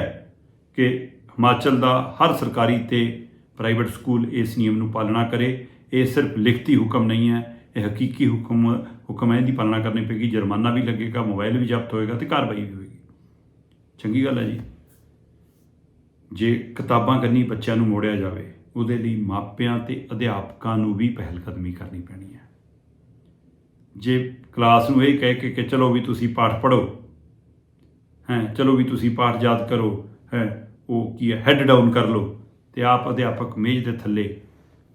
ਕਿ ਹਿਮਾਚਲ ਦਾ ਹਰ ਸਰਕਾਰੀ ਤੇ ਪ੍ਰਾਈਵੇਟ ਸਕੂਲ ਇਸ ਨਿਯਮ ਨੂੰ ਪਾਲਣਾ ਕਰੇ। ਇਹ ਸਿਰਫ ਲਿਖਤੀ ਹੁਕਮ ਨਹੀਂ ਹੈ, ਇਹ ਹਕੀਕੀ ਹੁਕਮ ਹੁਕਮ ਹੈ ਇਹਦੀ ਪਾਲਣਾ ਕਰਨੀ ਪਏਗੀ। ਜੁਰਮਾਨਾ ਵੀ ਲੱਗੇਗਾ, ਮੋਬਾਈਲ ਵੀ ਜ਼ਬਤ ਹੋਏਗਾ ਤੇ ਕਾਰਵਾਈ ਵੀ ਹੋਏਗੀ। ਚੰਗੀ ਗੱਲ ਹੈ ਜੀ। ਜੇ ਕਿਤਾਬਾਂ ਕਰਨੀ ਬੱਚਿਆਂ ਨੂੰ ਮੋੜਿਆ ਜਾਵੇ, ਉਹਦੇ ਲਈ ਮਾਪਿਆਂ ਤੇ ਅਧਿਆਪਕਾਂ ਨੂੰ ਵੀ ਪਹਿਲ ਕਦਮੀ ਕਰਨੀ ਪੈਣੀ ਹੈ। ਜੇ ਕਲਾਸ ਨੂੰ ਇਹ ਕਹਿ ਕੇ ਕਿ ਚਲੋ ਵੀ ਤੁਸੀਂ ਪਾਠ ਪੜ੍ਹੋ ਹੈ, ਚਲੋ ਵੀ ਤੁਸੀਂ ਪਾਠ ਯਾਦ ਕਰੋ, ਹੈ, ਉਹ ਕੀ ਹੈ ਹੈੱਡ ਡਾਊਨ ਕਰ ਲਓ ਤੇ ਆਪ ਅਧਿਆਪਕ ਮੇਜ਼ ਦੇ ਥੱਲੇ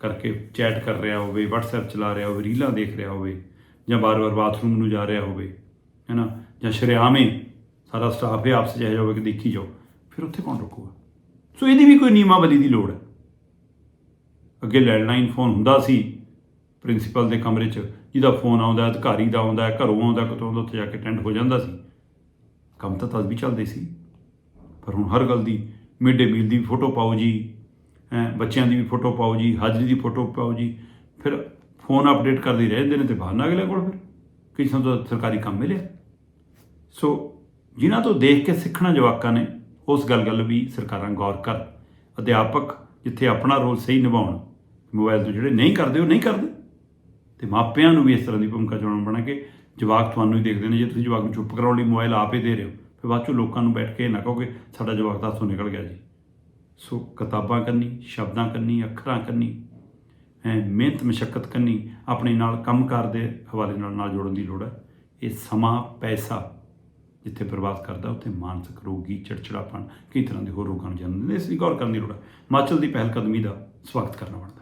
ਕਰਕੇ ਚੈਟ ਕਰ ਰਿਹਾ ਹੋਵੇ, WhatsApp ਚਲਾ ਰਿਹਾ ਹੋਵੇ, ਰੀਲਾਂ ਦੇਖ ਰਿਹਾ ਹੋਵੇ ਜਾਂ ਬਾਰ-ਬਾਰ ਬਾਥਰੂਮ ਨੂੰ ਜਾ ਰਿਹਾ ਹੋਵੇ ਹੈ ਨਾ ਜਾਂ ਸ਼ਰੇਆਮੇ, ਸਾਰਾ ਸਟਾਫ ਹੀ ਆਪਸ ਜਿਹੇ ਹੋਵੇ ਕਿ ਦੇਖੀ ਜਾਓ, ਫਿਰ ਉੱਥੇ ਕੌਣ ਰੁਕੂਗਾ? ਸੋ ਇਹਦੀ ਵੀ ਕੋਈ ਨਿਯਮਾਵਲੀ ਦੀ ਲੋੜ ਹੈ। ਅੱਗੇ ਲੈਂਡਲਾਈਨ ਫੋਨ ਹੁੰਦਾ ਸੀ ਪ੍ਰਿੰਸੀਪਲ ਦੇ ਕਮਰੇ 'ਚ, ਜਿਹਦਾ ਫੋਨ ਆਉਂਦਾ, ਅਧਿਕਾਰੀ ਦਾ ਆਉਂਦਾ, ਘਰੋਂ ਆਉਂਦਾ, ਕਿਤੋਂ ਉੱਥੇ ਜਾ ਕੇ ਅਟੈਂਡ ਹੋ ਜਾਂਦਾ ਸੀ। ਕੰਮ ਤਾਂ ਤਦ ਵੀ ਚੱਲਦੇ ਸੀ, ਪਰ ਹੁਣ ਹਰ ਗੱਲ ਦੀ ਮਿਡ ਡੇ ਮੀਲ ਦੀ ਫੋਟੋ ਪਾਓ ਜੀ, ਹੈਂ, ਬੱਚਿਆਂ ਦੀ ਵੀ ਫੋਟੋ ਪਾਓ ਜੀ, ਹਾਜ਼ਰੀ ਦੀ ਫੋਟੋ ਪਾਓ ਜੀ, ਫਿਰ ਫੋਨ ਅਪਡੇਟ ਕਰਦੇ ਹੀ ਰਹਿੰਦੇ ਨੇ ਤੇ ਬਹਾਨਾ ਅਗਲੇ ਕੋਲ ਫਿਰ, ਕਿ ਸਾਨੂੰ ਤਾਂ ਸਰਕਾਰੀ ਕੰਮ ਮਿਲਿਆ। ਸੋ ਜਿਨ੍ਹਾਂ ਤੋਂ ਦੇਖ ਕੇ ਸਿੱਖਣਾ ਜਵਾਕਾਂ ਨੇ, ਉਸ ਗੱਲ ਗੱਲ ਵੀ ਸਰਕਾਰਾਂ ਗੌਰ ਕਰ, ਅਧਿਆਪਕ ਜਿੱਥੇ ਆਪਣਾ ਰੋਲ ਸਹੀ ਨਿਭਾਉਣ, ਮੋਬਾਈਲ ਤੋਂ ਜਿਹੜੇ ਨਹੀਂ ਕਰਦੇ, ਉਹ ਨਹੀਂ ਕਰਦੇ, ਤੇ ਮਾਪਿਆਂ ਨੂੰ ਵੀ ਇਸ ਤਰ੍ਹਾਂ ਦੀ ਭੂਮਿਕਾ ਚੁਣਨ ਬਣਾ ਕਿ ਜਵਾਕ ਤੁਹਾਨੂੰ ਹੀ ਦੇਖਦੇ ਨੇ, ਜੇ ਤੁਸੀਂ ਜਵਾਕ ਨੂੰ ਚੁੱਪ ਕਰਾਉਣ ਲਈ ਮੋਬਾਈਲ ਹੀ ਦੇ ਰਹੇ ਹੋ, ਫਿਰ ਬਾਅਦ ਚੋਂ ਲੋਕਾਂ ਨੂੰ ਬੈਠ ਕੇ ਇਹ ਨਾ ਕਹੋ ਸਾਡਾ ਜਵਾਕ ਤਾਂ ਹੱਥੋਂ ਨਿਕਲ ਗਿਆ ਜੀ। ਸੋ ਕਿਤਾਬਾਂ ਕਰਨੀ, ਸ਼ਬਦਾਂ ਕਰਨੀ, ਅੱਖਰਾਂ ਕਰਨੀ, ਹੈ, ਮਿਹਨਤ, ਮਸ਼ੱਕਤ ਕਰਨੀ, ਆਪਣੇ ਨਾਲ ਕੰਮਕਾਰ ਦੇ ਹਵਾਲੇ ਨਾਲ ਨਾਲ ਜੋੜਨ ਦੀ ਲੋੜ ਹੈ। ਇਹ ਸਮਾਂ, ਪੈਸਾ ਜਿੱਥੇ ਬਰਬਾਦ ਕਰਦਾ, ਉੱਥੇ ਮਾਨਸਿਕ ਰੋਗੀ, ਚਿੜਚਿੜਾਪਣ, ਕਈ ਤਰ੍ਹਾਂ ਦੇ ਹੋਰ ਰੋਗਾਂ ਨੂੰ ਜਨਮ ਦਿੰਦੇ ਇਸ ਲਈ ਗੌਰ ਕਰਨ ਦੀ ਲੋੜ ਹੈ। ਹਿਮਾਚਲ ਦੀ ਪਹਿਲ ਕਦਮੀ ਦਾ ਸਵਾਗਤ ਕਰਨਾ ਬਣਦਾ